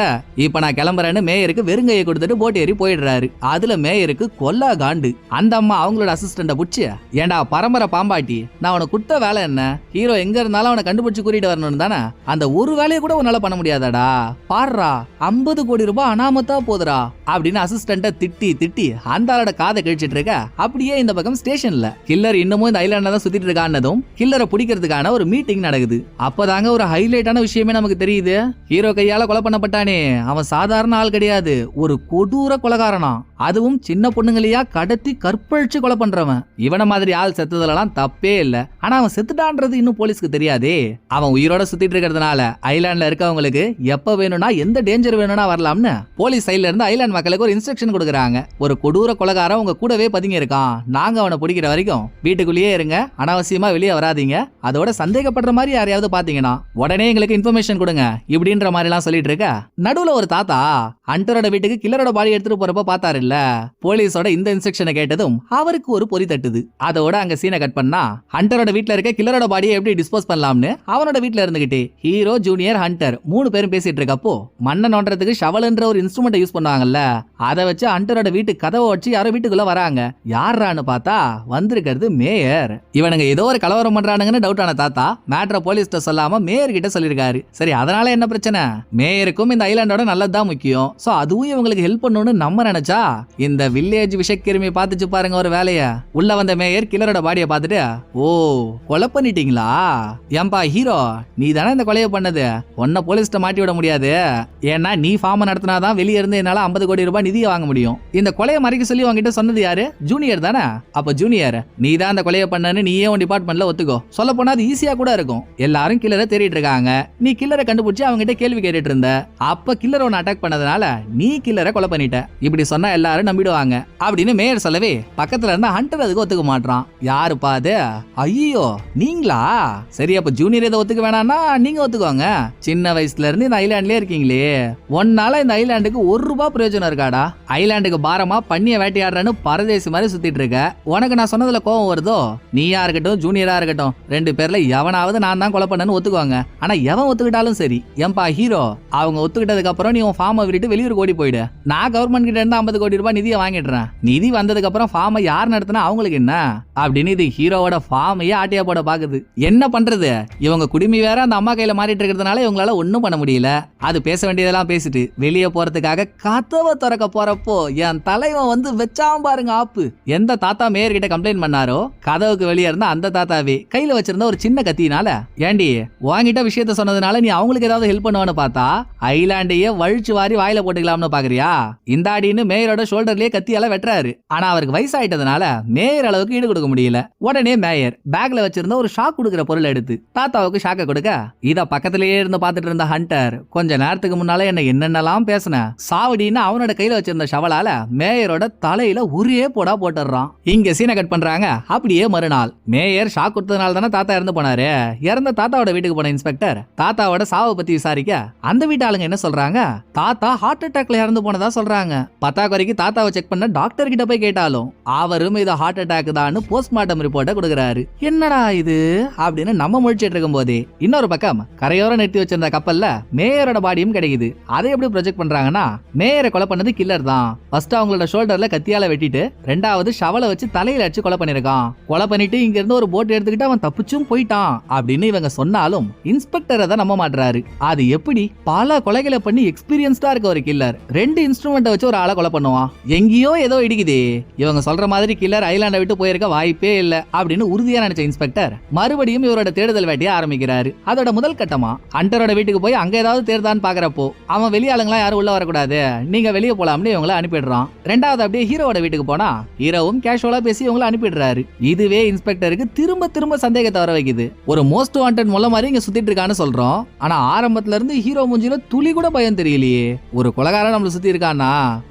இப்ப நான் கிளம்புறேன்னு மேயருக்கு வெறுங்கையை கொடுத்துட்டு போட் ஏறி போயிடுறாரு. அதுல மேயருக்கு கொல்லா காண்டு. அந்த அம்மா அவங்களோட அசிஸ்டண்ட புடிச்சு ஏண்டா பரம்பரை பாம்பாட்டி நான் அவனை கொடுத்த வேலை என்ன? ஹீரோ எங்க இருந்தாலும் அவனை கண்டுபிடிச்சு கூட்டிட்டு வரணும் தானே? அந்த ஒரு வேலையை கூட உன்னால பண்ண முடியாதாடா. பாடுறா ஐம்பது கோடி ரூபாய் அனாமத்தா போதுடா அப்படின்னு அசிஸ்டண்ட திட்டி திட்டி அந்த ஆளோட காதை கழிச்சிட்டு இருக்க அப்படியே இந்த பக்கம் ஸ்டேஷன்ல. கில்லர் இன்னமும் இந்த ஐலாண்ட தான் சுத்திட்டு இருக்கான்னதும் கில்லரை பிடிக்கிறதுக்கான ஒரு மீட்டிங் நடக்குது. அப்பதாங்க ஒரு ஹைலைட்டான விஷயமே நமக்கு தெரியுது. ஹீரோ கையால கொலை பண்ணப்பட்டானே அவன் சாதாரண ஆள் கிடையாது. ஒரு கொடூர கொலகாரனா. அதுவும் சின்ன பொண்ணுங்களையா கடத்தி கற்பழிச்சு கொலை பண்றவன். இவன மாதிரி ஆள் செத்ததுலலாம் தப்பே இல்ல. ஆனா அவன் செத்துட்டான்றது இன்னும் போலீஸ்க்கு தெரியாதே. அவன் உயிரோட சுத்திட்டு இருக்கிறதுனால ஐலாண்ட்ல இருக்கவங்களுக்கு எப்ப வேணும்னா எந்த டேஞ்சர் வேணும்னா வரலாம்னு போலீஸ் சைடுல இருந்து ஐலாண்ட் மக்களுக்கு ஒரு இன்ஸ்ட்ரக்ஷன் கொடுக்குறாங்க. ஒரு கொடூர கொலகாரம் உங்க கூடவே பதுங்கி இருக்கான் நாங்க அவனை பிடிக்கிற வரைக்கும் வீட்டுக்குள்ளேயே இருங்க. அனாவசியமா வெளியே வராதீங்க. அதோட சந்தேகப்படுற மாதிரி யாரையாவது பாத்தீங்கன்னா உடனே எங்களுக்கு இன்ஃபர்மேஷன் கொடுங்க. இப்படின்ற மாதிரி எல்லாம் சொல்லிட்டு இருக்க. நடுவுல ஒரு தாத்தா ஹண்டரோட வீட்டுக்கு கில்லரோட பாடி எடுத்துட்டு போறப்ப பார்த்தாருல்ல? போலீஸோட இந்த இன்ஸ்ட்ரக்ஷனை கேட்டதும் அவருக்கு ஒரு பொறி தட்டுது. அதோட அங்க சீனை கட் பண்ணா ஹண்டரோட வீட்டுல இருக்க கில்லரோட பாடியை எப்படி டிஸ்போஸ் பண்ணலாம்னு அவனோட வீட்டுல இருந்துகிட்டு ஹீரோ ஜூனியர் ஹண்டர் மூணு பேரும் பேசிட்டு இருக்கப்போ மண்ணை நோண்டுறதுக்கு ஷவல்ன்ற ஒரு இன்ஸ்ட்ருமெண்ட் யூஸ் பண்ணுவாங்கல்ல அதை வச்சு ஹண்டரோட வீட்டு கதவை வச்சு யாரோ வீட்டுக்குள்ள வராங்க. யாரான்னு பார்த்தா வந்திருக்கிறது மேயர் இவனுங்க ஏதோ ஒரு கலவரம் பண்றானுங்கன்னு டவுட் ஆன தாத்தா மேட்ரை போலீஸ்கிட்ட சொல்லாம மேயர் கிட்ட சொல்லியிருக்காரு. சரி அதனால என்ன பிரச்சனை? மேயருக்கும் இந்த ஐலாண்டோட நல்லதுதான் முக்கியம். சோ அதுவும் இவங்களுக்கு ஹெல்ப் பண்ணணும்னு நம்ம நினைச்சா இந்த வில்லேஜ் விஷக்கிருமி பார்த்துச்சு பாருங்க ஒரு வேலைய. உள்ள வந்த மேயர் கில்லரோட பாடியை பார்த்துட்டு ஓ கொலை பண்ணிட்டீங்களா? ஏன்பா ஹீரோ நீ தானே இந்த கொலையை பண்ணது? உன்னை போலீஸ்கிட்ட மாட்டி விட முடியாது. ஏன்னா நீ ஃபார்ம் நடத்தினாதான் வெளியே இருந்து என்னால 50 கோடி ரூபாய் நிதியை வாங்க முடியும். இந்த கொலையை மறைக்க சொல்லி உங்ககிட்ட சொன்னது யாரு? ஜூனியர் தானே? அப்ப ஜூனியர் நீ தான் அந்த கொலையை பண்ணனு நீயே உன் டிபார்ட்மெண்ட்ல ஒத்துக்கோ. சொல்ல போனா அது ஈஸியா கூட இருக்கும். எல்லாரும் கில்லரை தேடிட்டு இருக்காங்க. நீ கில்லரை கண்டுபிடிச்சு அவங்க கிட்ட கேள்வி கேட்டுட்டு இருந்த. அப்ப கில்லர் உன்னை அட்டாக் பண்ணதுனால நீ கில்லரை கொலை பண்ணிட்ட. இப்படி சொன்னா எல்லாரும் நம்பிடுவாங்க. அப்படின்னு மேயர் சொல்லவே பக்கத்துல இருந்த ஹண்டர் அதுக்கு ஒத்துக்க மாட்றான். யாருப்பா அது? ஐயோ நீங்களா? சரி அப்ப ஜூனியர் இதை ஒத்துக்க வேணாம்னா நீங்க ஒத்துக்கோங்க. சின்ன வயசுல இருந்து இந்த ஐலாண்ட்லயே இருக்கீங்களே. ஒன்னால இந்த ஐலாண்டுக்கு ஒரு ரூபாய் பிரயோஜனம் இருக்காடா? ஐலாண்டுக்கு பாரமா பண்ணிய வேட்டையாடுறன்னு பரதேசி மாதிரி சுத்திட்டு இருக்க உனக்கு நான் சொன்னதுல கோவம் வருதோ? நீயா இருக்கட்டும் ஜூனியரா இருக்கட்டும் ரெண்டு பேர்ல எவனாவது நான் தான் கொலை பண்ணேன்னு ஒத்துக்குவாங்க ஆனா எவன் ஒத்துக்கிட்டாலும் சரி. ஏன்பா ஹீரோ அவங்க ஒத்துக்கிட்டதுக்கு அப்புறம் நீ உன் ஃபார்மை விட்டுட்டு வெளியூர் ஓடி போயிடு. நான் கவர்மெண்ட் கிட்ட இருந்து ஐம்பது கோடி ரூபாய் நிதியை வாங்கிடுறேன். நிதி வந்ததுக்கு அப்புறம் ஃபார்மை யார் நடத்தினா அவங்களுக்கு என்ன? அப்படின்னு இது ஹீரோவோட ஃபார்மையே ஆட்டியா போட பாக்குது. என்ன பண்றது? இவங்க குடுமி வேற அந்த அம்மா கையில மாறிட்டு இருக்கிறதுனால இவங்களால ஒன்றும் பண்ண முடியல. அது பேச வேண்டியதெல்லாம் பேசிட்டு வெளியே போறதுக்காக கதவை திறக்க போறப்போ என் தலைவன் வந்து வச்சாம் பாருங்க ஆப்பு. எந்த தாத்தா மேயர் கிட்ட கம்ப்ளைண்ட் பண்ணாரோ கதவுக்கு வெளியே இருந்த அந்த தாத்தாவே கையில வச்சிருந்த ஒரு சின்ன கத்தினால ஏண்டி வாங்கிட்ட விஷயத்த சொன்னதுனால நீ அவங்களுக்கு ஏதாவது ஹெல்ப் பண்ணுவான்னு பார்த்தா ஐலாண்டையே வழிச்சு வாரி வாயில போட்டுக்கலாம்னு பாக்குறியா? இந்த அடின்னு மேயரோட ஷோல்டர்லயே கத்தியால வெட்டுறாரு. ஆனா அவருக்கு வயசாயிட்டதுனால மேயர் அளவுக்கு ஈடு கொடுக்க முடியல. உடனே மேயர் பேக்ல வச்சிருந்த ஒரு ஷாக் கொடுக்குற பொருள் எடுத்து தாத்தாவுக்கு ஷாக்க கொடுக்க? இத பக்கத்திலேயே இருந்து பார்த்துட்டு இருந்த ஹண்டர் கொஞ்ச நேரத்துக்கு முன்னால என்ன என்னென்னலாம் பேசின? சாவடின்னு அவனோட கையில வச்சிருந்த ஷவலால மேயரோட தலையில ஒரே போடா போட்டுடுறான். இங்க சீனை கட் பண்றாங்க. அப்படியே மறுநாள் மேயர் ஷாக் கொடுத்ததுனால தானே தாத்தா இறந்து போனாரு? இறந்த தாத்தாவோட வீட்டுக்கு போன இன்ஸ்பெக்டர் தாத்தாவோட சாவை பத்தி விசாரிக்க அந்த வீட்டு ஆளுங்க என்ன சொல்றாங்க? தாத்தா ஹார்ட் அட்டாக்ல இறந்து போனதா சொல்றாங்க. பத்தாக்குறைக்கு தாத்தாவை செக் பண்ண டாக்டர் கிட்ட போய் கேட்டாலும் அவரும் இது ஹார்ட் அட்டாக் தான் போஸ்ட்மார்ட்டம் ரிப்போர்ட்டை கொடுக்குறாரு. என்னடா இது? அப்படின்னு நம்ம முழிச்சிட்டு இருக்கும் போதே இன்னொரு பக்கம் கரையோரம் நிறுத்தி வச்சிருந்த கப்பல்ல மேயரோட பாடியும் கிடைக்குது. அதை எப்படி ப்ரொஜெக்ட் பண்றாங்கன்னா மேயரை கொலை பண்ணது கில்லர் தான். ஃபர்ஸ்ட் அவங்களோட ஷோல்டர்ல கத்தியால வெட்டிட்டு ரெண்டாவது ஷவலை வச்சு தலையில அடிச்சு கொலை பண்ணிருக்கான். கொலை பண்ணிட்டு இங்க இருந்து ஒரு போட் எடுத்துக்கிட்டு அவன் தப்பிச்சும் போயிட்டான் அப்படின்னு இவங்க சொன்னாலும் இன்ஸ்பெக்டரை தான் நம்ப மாட்றாரு. அது எப்படி? பல கொலைகளை பண்ணி எக்ஸ்பீரியன்ஸ் எக்ஸ்பீரியன்ஸ்டா இருக்க ஒரு கில்லர் ரெண்டு இன்ஸ்ட்ருமெண்ட்டை வச்சு ஒரு ஆளை கொலை பண்ணுவான். எங்கேயோ ஏதோ இடிக்குதே. இவங்க சொல்ற மாதிரி கில்லர் ஐலாண்டை விட்டு போயிருக்க வாய்ப்பே இல்ல அப்படின்னு உறுதியா நினைச்ச இன்ஸ்பெக்டர் மறுபடியும் இவரோட தேடுதல் வேட்டையை ஆரம்பிக்கிறாரு. அதோட முதல் கட்டமா ஹண்டரோட வீட்டுக்கு போய் அங்க ஏதாவது தேர்தான்னு பாக்குறப்போ அவன் வெளியாளுங்களாம் யாரும் உள்ள வரக்கூடாது. நீங்க வெளியே போலாம்னு இவங்களை அனுப்பிடுறான். ரெண்டாவது அப்படியே ஹீரோவோட வீட்டுக்கு போனா ஹீரோவும் கேஷுவலா பேசி இவங்களை அனுப்பிடுறாரு. இதுவே இன்ஸ்பெக்டருக்கு திரும்ப திரும்ப சந்தேகத்தை வர வைக்குது. ஒரு மோஸ்ட் வாண்டட் முள்ள மாதிரி இங்க சுத்திட்டு இருக்கான்னு சொல்றோம். ஆனா ஆரம்பத்துல இருந்து ஹீரோ மூஞ்சில துளி கூட பயம் தெரியலையே. ஒரு கொலகாரன் நம்மள சுத்தி இருக்கானா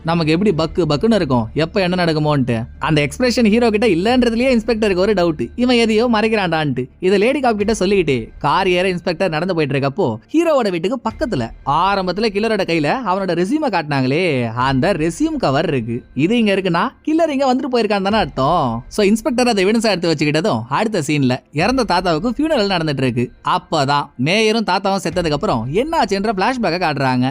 நமக்கு எப்படி பக்கு பக்குன்னு இருக்கும்? எப்ப என்ன நடக்குமோன்ட்டு. அந்த எக்ஸ்பிரஷன் ஹீரோ கிட்ட இல்லன்றதுலயே இன்ஸ்பெக்டருக்கு ஒரு டவுட் இவன் எதையோ மறைக்கிறான்டான்ட்டு. இதை லேடி காப் கிட்ட சொல்லிக்கிட்டே கார் ஏற இன்ஸ்பெக்டர் நடந்து போயிட்டு இருக்கப்போ ஹீரோவோட வீட்டுக்கு பக்கத்துல ஆரம்பத்துல கில்லரோட கையில அவனோட ரெசியூம காட்டினாங்களே அந்த ரெசியூம் கவர் இருக்கு. இது இங்க இருக்குன்னா கில்லர் இங்க வந்துட்டு போயிருக்கான்னு தானே அர்த்தம். சோ இன்ஸ்பெக்டர் அதை எவிடன்ஸா எடுத்து வச்சுக்கிட்டதும் அடுத்த சீன்ல இறந்த தாத்தாவுக்கு ஃபியூனரல் நடந்துட்டு இருக்கு. அப்பதான் மேயரும் தாத்தாவும் செத்ததுக்கு அப்புறம் என்ன ஆச்சுன்ற பிளாஷ்பேக்கை காட்டுறாங்க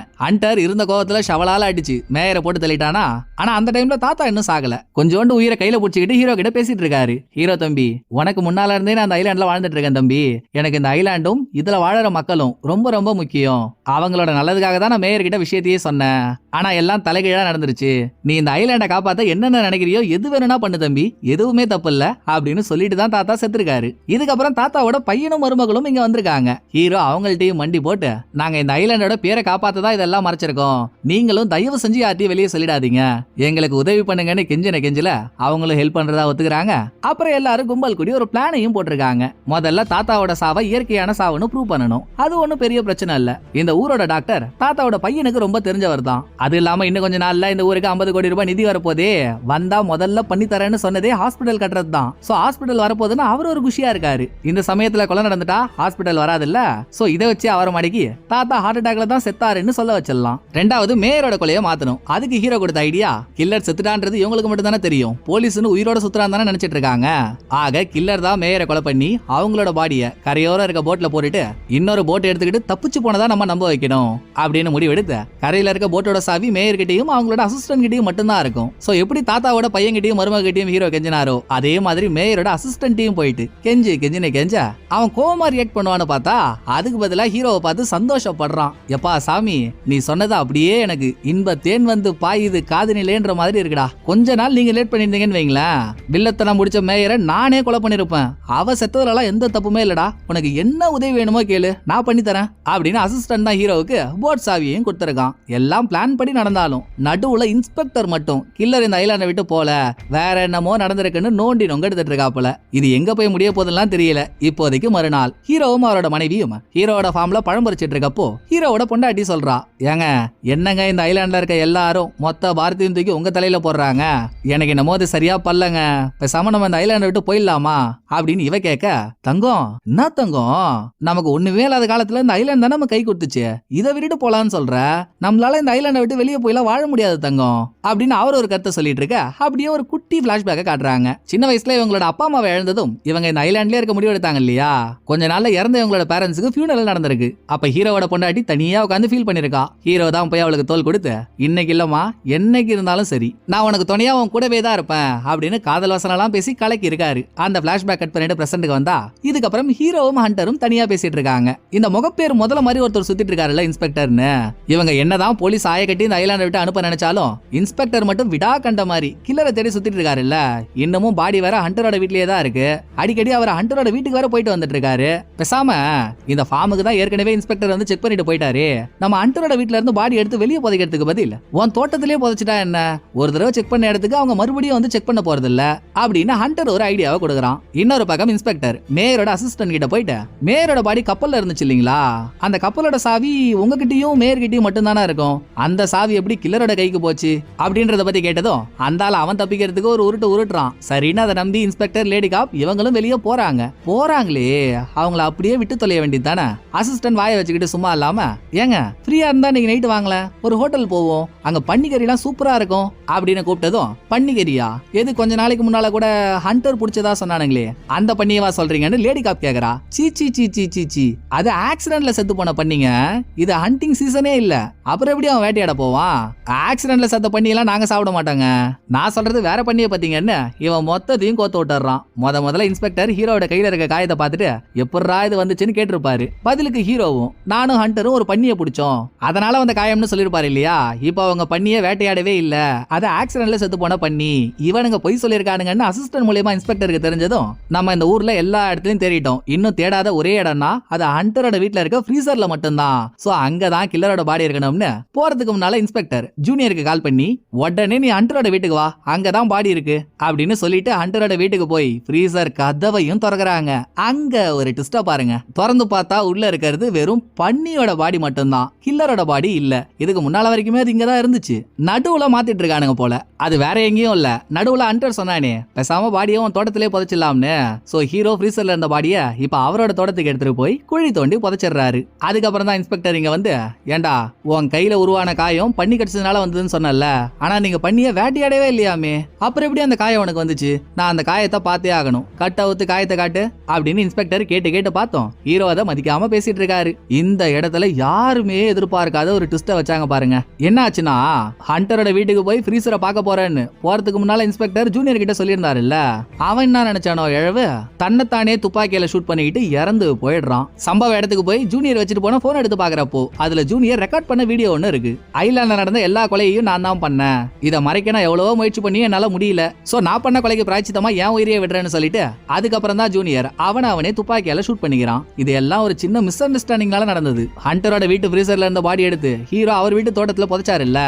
சார் இருந்த கோவத்துல ஷவலால அடிச்சு மேயரை போட்டு தள்ளிட்டானா? ஆனா அந்த டைம்ல தாத்தா இன்னும் சாகல. கொஞ்சோண்டு உயிரை கையில பிடிச்சிக்கிட்டு ஹீரோ கிட்ட பேசிட்டு இருக்காரு. ஹீரோ தம்பி உனக்கு முன்னால இருந்தே நான் அந்த ஐலாண்ட்ல வாழ்ந்துட்டு இருக்கேன் தம்பி. எனக்கு இந்த ஐலாண்டும் இதுல வாழற மக்களும் ரொம்ப ரொம்ப முக்கியம். அவங்களோட நல்லதுக்காக தான் நான் மேயர் கிட்ட விஷயத்தையே சொன்னேன். ஆனா எல்லாம் தலைகீழா நடந்துருச்சு. நீ இந்த ஐலாண்டை காப்பாத்த என்னென்ன நினைக்கிறியோ எது வேணும்னா பண்ணு தம்பி. எதுவுமே தப்பு இல்ல அப்படின்னு சொல்லிட்டு தான் தாத்தா செத்துருக்காரு. இதுக்கப்புறம் தாத்தாவோட பையனும் மருமகளும் இங்க வந்திருக்காங்க. ஹீரோ அவங்கள்ட்டையும் மண்டி போட்டு நாங்க இந்த ஐலாண்டோட பேரை காப்பாத்த தான் இதெல்லாம் மறைச்சிருக்கோம். நீங்களும் தயவு செஞ்சு யார்ட்டையும் வெளியே சொல்லிடாதீங்க. எங்களுக்கு உதவி பண்ணுங்கன்னு கெஞ்சின கெஞ்சில அவங்களும் ஹெல்ப் பண்றதா ஒத்துக்கிறாங்க. அப்புறம் எல்லாரும் கும்பல் கூடி ஒரு பிளானையும் போட்டிருக்காங்க. முதல்ல தாத்தாவோட சாவை இயற்கையான சாவுன்னு ப்ரூவ் பண்ணணும். அது ஒன்றும் பெரிய பிரச்சனை இல்ல. இந்த ஊரோட டாக்டர் தாத்தாவோட பையனுக்கு ரொம்ப தெரிஞ்சவர் தான் அது இல்லாமல் இன்னும் கொஞ்ச நாளில் இந்த ஊருக்கு 50 கோடி ரூபாய் நிதி வரப்போதே வந்தால் முதல்ல பண்ணி தரேன்னு சொன்னதே ஹாஸ்பிட்டல் கட்டுறது தான் ஸோ ஹாஸ்பிட்டல் வரப்போதுன்னு அவர் ஒரு குஷியாக இருக்காரு. இந்த சமயத்தில் கொலை நடந்துட்டா ஹாஸ்பிட்டல் வராதுல்ல? ஸோ இதை வச்சு அவரை மடக்கி தாத்தா ஹார்ட் அட்டாக்ல தான் செத்தாருன்னு சொல்ல வச்சிடலாம். ரெண்டாவது மேயரோட கொலையை மாற்றணும் அதுக்கு ஹீரோ கொடுத்த ஐடியா கில்லர் செத்துட்டான்றது இவங்களுக்கு மட்டும் தானே தெரியும். போலீஸ்னு உயிரோட சுத்துறான் தானே நினைச்சிட்டு இருக்காங்க. ஆக கில்லர் தான் மேயரை கொலை பண்ணி அவங்களோட பாடியை கரையோரம் இருக்க போட்டில் போட்டுட்டு இன்னொரு போட் எடுத்துக்கிட்டு தப்பிச்சு போனதா நம்ம நம்ப வைக்கணும். அப்படின்னு முடிவெடுத்து கரையில் இருக்க போட்டோட சாவி மேயர்கிட்டையும் அவங்களோட அசிஸ்டன்ட் கிட்டையும் மட்டும்தான் இருக்கும். சோ எப்படி தாத்தாவோட பையன் மருமகிட்டையும் ஹீரோ கெஞ்சினாரோ அதே மாதிரி மேயரோட அசிஸ்டன்ட்டையும் போயிட்டு கெஞ்சு கெஞ்சினே கெஞ்ச அவன் கோவமா ரியாக்ட் பண்ணுவான்னு பார்த்தா அதுக்கு பதிலா ஹீரோவை பார்த்து சந்தோஷப்படுறான். எப்பா சாமி நீ சொன்னது அப்படியே எனக்கு இன்ப தேன் வந்து பாயுது காதனிலேன்ற மாதிரி இருக்குடா. கொஞ்ச நாள் நீங்க லேட் பண்ணியிருந்தீங்கன்னு வைங்களேன். வில்லத்தனம் முடிச்ச மேயரை நானே கொலை பண்ணிருப்பேன் அவ செத்ததுலலாம் எந்த தப்புமே இல்லடா. உனக்கு என்ன உதவி வேணுமோ கேளு நான் பண்ணி தரேன் அப்படின்னு அசிஸ்டன்ட் தான் ஹீரோவுக்கு போட் சாவியையும் கொடுத்துருக்கான். எல்லாம் பிளான் படி நடந்தாலும் நடுவுல இன்ஸ்பெக்டர் மட்டும் கில்லர் இந்த ஐலாண்டை விட்டு போல வேற என்னமோ நடந்திருக்குன்னு நோண்டி நொங்க எடுத்துட்டு இருக்காப்புல இது எங்க போய் முடிய போதெல்லாம் தெரியல. இப்போதைக்கு மறுநாள் ஹீரோவும் அவரோட மனைவியும் ஹீரோவோட ஃபார்ம்ல பழம் பறிச்சிட்டு இருக்கப்போ ஹீரோவோட பொண்டாட்டி சொல்றா ஏங்க என்னங்க இந்த ஐலாண்ட்ல இருக்க எல்லாரும் மொத்த பாரதியும் தூக்கி உங்க தலையில போடுறாங்க? எனக்கு என்னமோ அது சரியா பல்லங்க. பேசாம நம்ம இந்த ஐலாண்டை விட்டு போயிடலாமா? அப்படின்னு இவ கேட்க தங்கம் என்ன தங்கம்? நமக்கு ஒண்ணுமே இல்லாத காலத்துல இந்த ஐலாண்ட் தானே நம்ம கை கொடுத்துச்சு? இதை விட்டுட்டு போலான்னு சொல்ற? நம்மளால இந்த ஐலாண்டை விட்டு வெளியே போயெல்லாம் வாழ முடியாது தங்கம் அப்படின்னு அவர் ஒரு கருத்தை சொல்லிட்டு இருக்க. அப்படியே ஒரு குட்டி பிளாஷ்பேக்கை காட்டுறாங்க. சின்ன வயசுல இவங்களோட அப்பா அம்மாவை இழந்ததும் இவங்க இந்த ஐலாண்ட்லயே இருக்க முடிவு எடுத்தாங்க இல்லையா? கொஞ்ச நாள்ல இறந்த இவங்களோட பேரண்ட்ஸுக்கு ஃபியூனரல் நடந்திருக்கு. அப்ப ஹீரோவோட பொண்டாட்டி தனியா உட்காந்து ஃபீல் பண்ணிருக்கா. ஹீரோ தான் போய் அவளுக்கு தோல் கொடுத்து இன்னைக்கு இல்லம்மா என்னைக்கு இருந்தாலும் சரி நான் உனக்கு துணையா உன் கூடவே தான் இருப்பேன் அப்படின்னு காதல் வசனம்லாம் பேசி கலக்கி இருக்காரு. அந்த பிளாஷ்பேக் கட் பண்ணிட்டு பிரசன்ட்டுக்கு வந்தா இதுக்கப்புறம் ஹீரோவும் ஹண்டரும் தனியா பேசிட்டு இருக்காங்க. இந்த முகப்பேர் முதல்ல மாதிரி ஒருத்தர் சுத்திட்டு இருக்காருல்ல இன்ஸ்பெக்டர்னு இவங்க என்னதான் போலீஸ் ஆய கட்டி இந்த ஐலாண்டை விட்டு அனுப்ப நினைச்சாலும் இன்ஸ்பெக்டர் மட்டும் விடா கண்ட மாதிரி கில்லரை தேடி சுத்திட்டு இருக்காருல்ல. இன்னமும் பாடி வேற ஹண்டரோட வீட்லயே தான் இருக்கு. அடிக்கடி அவர் ஹண்டரோட வீட்டுக்கு வேற போயிட்டு வந்துட்டு இருக்காரு. பேசாம இந்த ஃபார்முக்கு தான் ஏற்கனவே இன்ஸ்பெக்டர் வந்து செக் பண்ணிட்டு போயிட்டாரு. நம்ம ஹண்டரோட வீட்ல இருந்து பாடி எடுத்து வெளியே புதைக்கிறதுக்கு பதில் உன் தோட்டத்திலேயே புதைச்சிட்டா என்ன? ஒரு தடவை செக் பண்ண இடத்துக்கு அவங்க மறுபடியும் வந்து செக் பண்ண போறது இல்ல அப்படின்னு ஹண்டர் ஒரு ஐடியாவை கொடுக்குறான். இன்னொரு பக்கம் இன்ஸ்பெக்டர் மேயரோட அசிஸ்டன்ட் கிட்ட போயிட்டு மேயரோட பாடி கப்பல்ல இருந்துச்சு இல்லைங்களா? அந்த கப்பலோட சாவி உங்ககிட்டயும் மேயர்கிட்டயும் மட்டும்தானே இருக்கும்? அந்த சாவி எப்படி கில்லரோட கைக்கு போச்சு அப்படின்றத பத்தி கேட்டதும் அந்த ஆள் அவன் தப்பிக்கிறதுக்கு ஒரு உருட்டு உருட்டுறான். சரின்னு அதை நம்பி இன்ஸ்பெக்டர் லேடி காப் இவங்களும் வெளியே போறாங்க. போறாங்களே அவங்கள அப்படியே விட்டு தொலைய வேண்டியது தானே? அசிஸ்டன்ட் வாயை வச்சுக்கிட்டு சும்மா இல்லாம ஏங்க ஃப்ரீயா இருந்தா நீங்க நைட்டு வாங்கல ஒரு ஹோட்டல் போவோம். அங்க பன்னிக்கறிலாம் சூப்பரா இருக்கும். அப்படின்னு கூப்பிட்டதும் பன்னிக்கறியா? எது கொஞ்ச நாளைக்கு முன்னால கூட ஹண்டர் பிடிச்சதா சொன்னானுங்களே. அந்த பண்ணியவா சொல்றீங்கன்னு லேடி காப் கேக்குறா. சீ சீ சீ சீ சீ சீ. அது ஆக்சிடென்ட்ல செத்து போன பண்ணிங்க இது ஹண்டிங் சீசனே இல்ல. அப்புறம் எப்படி அவன் வேட்டையாட போவான் ஆக்சிடென்ட்ல செத்த பண்ணியெல்லாம் நாங்க சாப்பிட மாட்டாங்க. நான் சொல்றது வேற பண்ணிய பாத்தீங்கன்னு இவன் மொத்தத்தையும் கோத்து விட்டுறான். முத முதல்ல இன்ஸ்பெக்டர் ஹீரோவோட கையில இருக்க காயத்தை பார்த்துட்டு எப்படா இது வந்துச்சுன்னு கேட்டிருப்பாரு. பதிலுக்கு ஹீரோவும் நானும் ஹண்டரும் ஒரு பண்ணியை பிடிச்சோம். அதனால வந்த காயம்னு சொல்லிருப்பாரு இல்லையா? இப்போ அவங்க பண்ணியை வேட்டையாடவே இல்ல. அது ஆக்சிடென்ட்ல செத்து போன பண்ணி இவனுங்க பொய் சொல்லியிருக்கானுங்கன்னு அசிஸ்டன்ட் மூலியமா இன்ஸ்பெக்டருக்கு தெரிஞ்சதும் நம்ம இந்த ஊர்ல எல்லா இடத்துலயும் தேடிட்டோம். இன்னும் தேடாத ஒரே இடம்னா அது ஹண்டரோட வீட்டுல இருக்க ஃப்ரீசர்ல மட்டும்தான். சோ அங்கதான் கில்லரோட பாடி இருக்கணும்னு போறதுக்கு முன்னால இன்ஸ்பெக்டர் ஜூனியருக்கு கால் பண்ணி உடனே நீ ஹண்டரோட வீட்டுக்கு வா அங்கதான் பாடி இருக்கு அப்படின்னு சொல்லிட்டு ஹண்டரோட வீட்டுக்கு போய் ஃப்ரீசர் கதவையும் திறக்கறாங்க. அங்க ஒரு ட்விஸ்டா பாருங்க. திறந்து பார்த்தா உள்ள இருக்கிறது வெறும் பன்னியோட பாடி மட்டும்தான். கில்லரோட பாடி இல்ல. இதுக்கு முன்னால வரைக்குமே அது இங்கதான் இருந்துச்சு. நடுவுல மாத்திட்டு இருக்கானுங்க போல. அது வேற எங்கேயும் இல்ல. நடுவுல ஹண்டர் சொன்னானே பேசாம பாடியை உன் தோட்டத்திலே புதைச்சிடலாம்னு. சோ ஹீரோ ஃப்ரீசர்ல இருந்த பாடிய இப்ப அவரோட தோட்டத்துக்கு எடுத்துட்டு போய் குழி தோண்டி புதைச்சிடுறாரு. அதுக்கப்புறம் தான் இன்ஸ்பெக்டர் இங்க வந்து ஏண்டா உன் கையில உருவான காயம் பண்ணி கடிச்சதுனால வந்ததுன்னு சொன்னல ஆனா நீங்க பண்ணிய வேட்டையாடவே இல்லையாமே. அப்புறம் எப்படி அந்த காயம் உனக்கு வந்துச்சு? நான் அந்த காயத்தை பார்த்தே ஆகணும். கட் அவுத்து காயத்தை காட்டு அப்படின்னு இன்ஸ்பெக்டர் கேட்டு கேட்டு பார்த்தோம். ஹீரோ அதை மதிக்காம பேசிட்டு இருக்காரு. இந்த இடத்துல யாருமே எதிர்பார்க்காத ஒரு ட்விஸ்ட வச்சாங்க பாருங்க. என்ன ஆச்சுன்னா ஹண்டரோட வீட்டுக்கு போய் ஃப்ரீசரை பார்க்க போறேன்னு போறதுக்கு முன்னால இன்ஸ்பெக்டர் ஜூனியர் கிட்ட சொல்லியிருந்தாருல்ல. அவன் என்ன நினைச்சானோ எழவு தன்னைத்தானே துப்பாக்கியில ஷூட் பண்ணிக்கிட்டு இறந்து போயிடுறான். சம்பவ இடத்துக்கு போய் ஜூனியர் வச்சுட்டு போன போன் எடுத்து பாக்குறப்போ அதுல ஜூனியர் ரெக்கார்ட் பண்ண வீடியோ ஒன்னு இருக்கு. ஐலாண்ட்ல நடந்த எல்லா கொலையையும் நான் தான் பண்ணேன். இதை மறைக்க நான் எவ்வளவோ முயற்சி பண்ணி என்னால முடியல. சோ நான் பண்ண கொலைக்கு பிராய்ச்சித்தமா என் உயிரியை விடுறேன்னு சொல்லிட்டு அதுக்கப்புறம் தான் ஜூனியர் அவனை அவனே துப்பாக்கியால ஷூட் பண்ணிக்கிறான். இது எல்லாம் ஒரு சின்ன மிஸ் அண்டர்ஸ்டாண்டிங்னால நடந்தது. ஹண்டரோட வீட்டு ஃப்ரீசர்ல இருந்த பாடி எடுத்து ஹீரோ அவர் வீட்டு தோட்டத்துல புதைச்சாரு இல்ல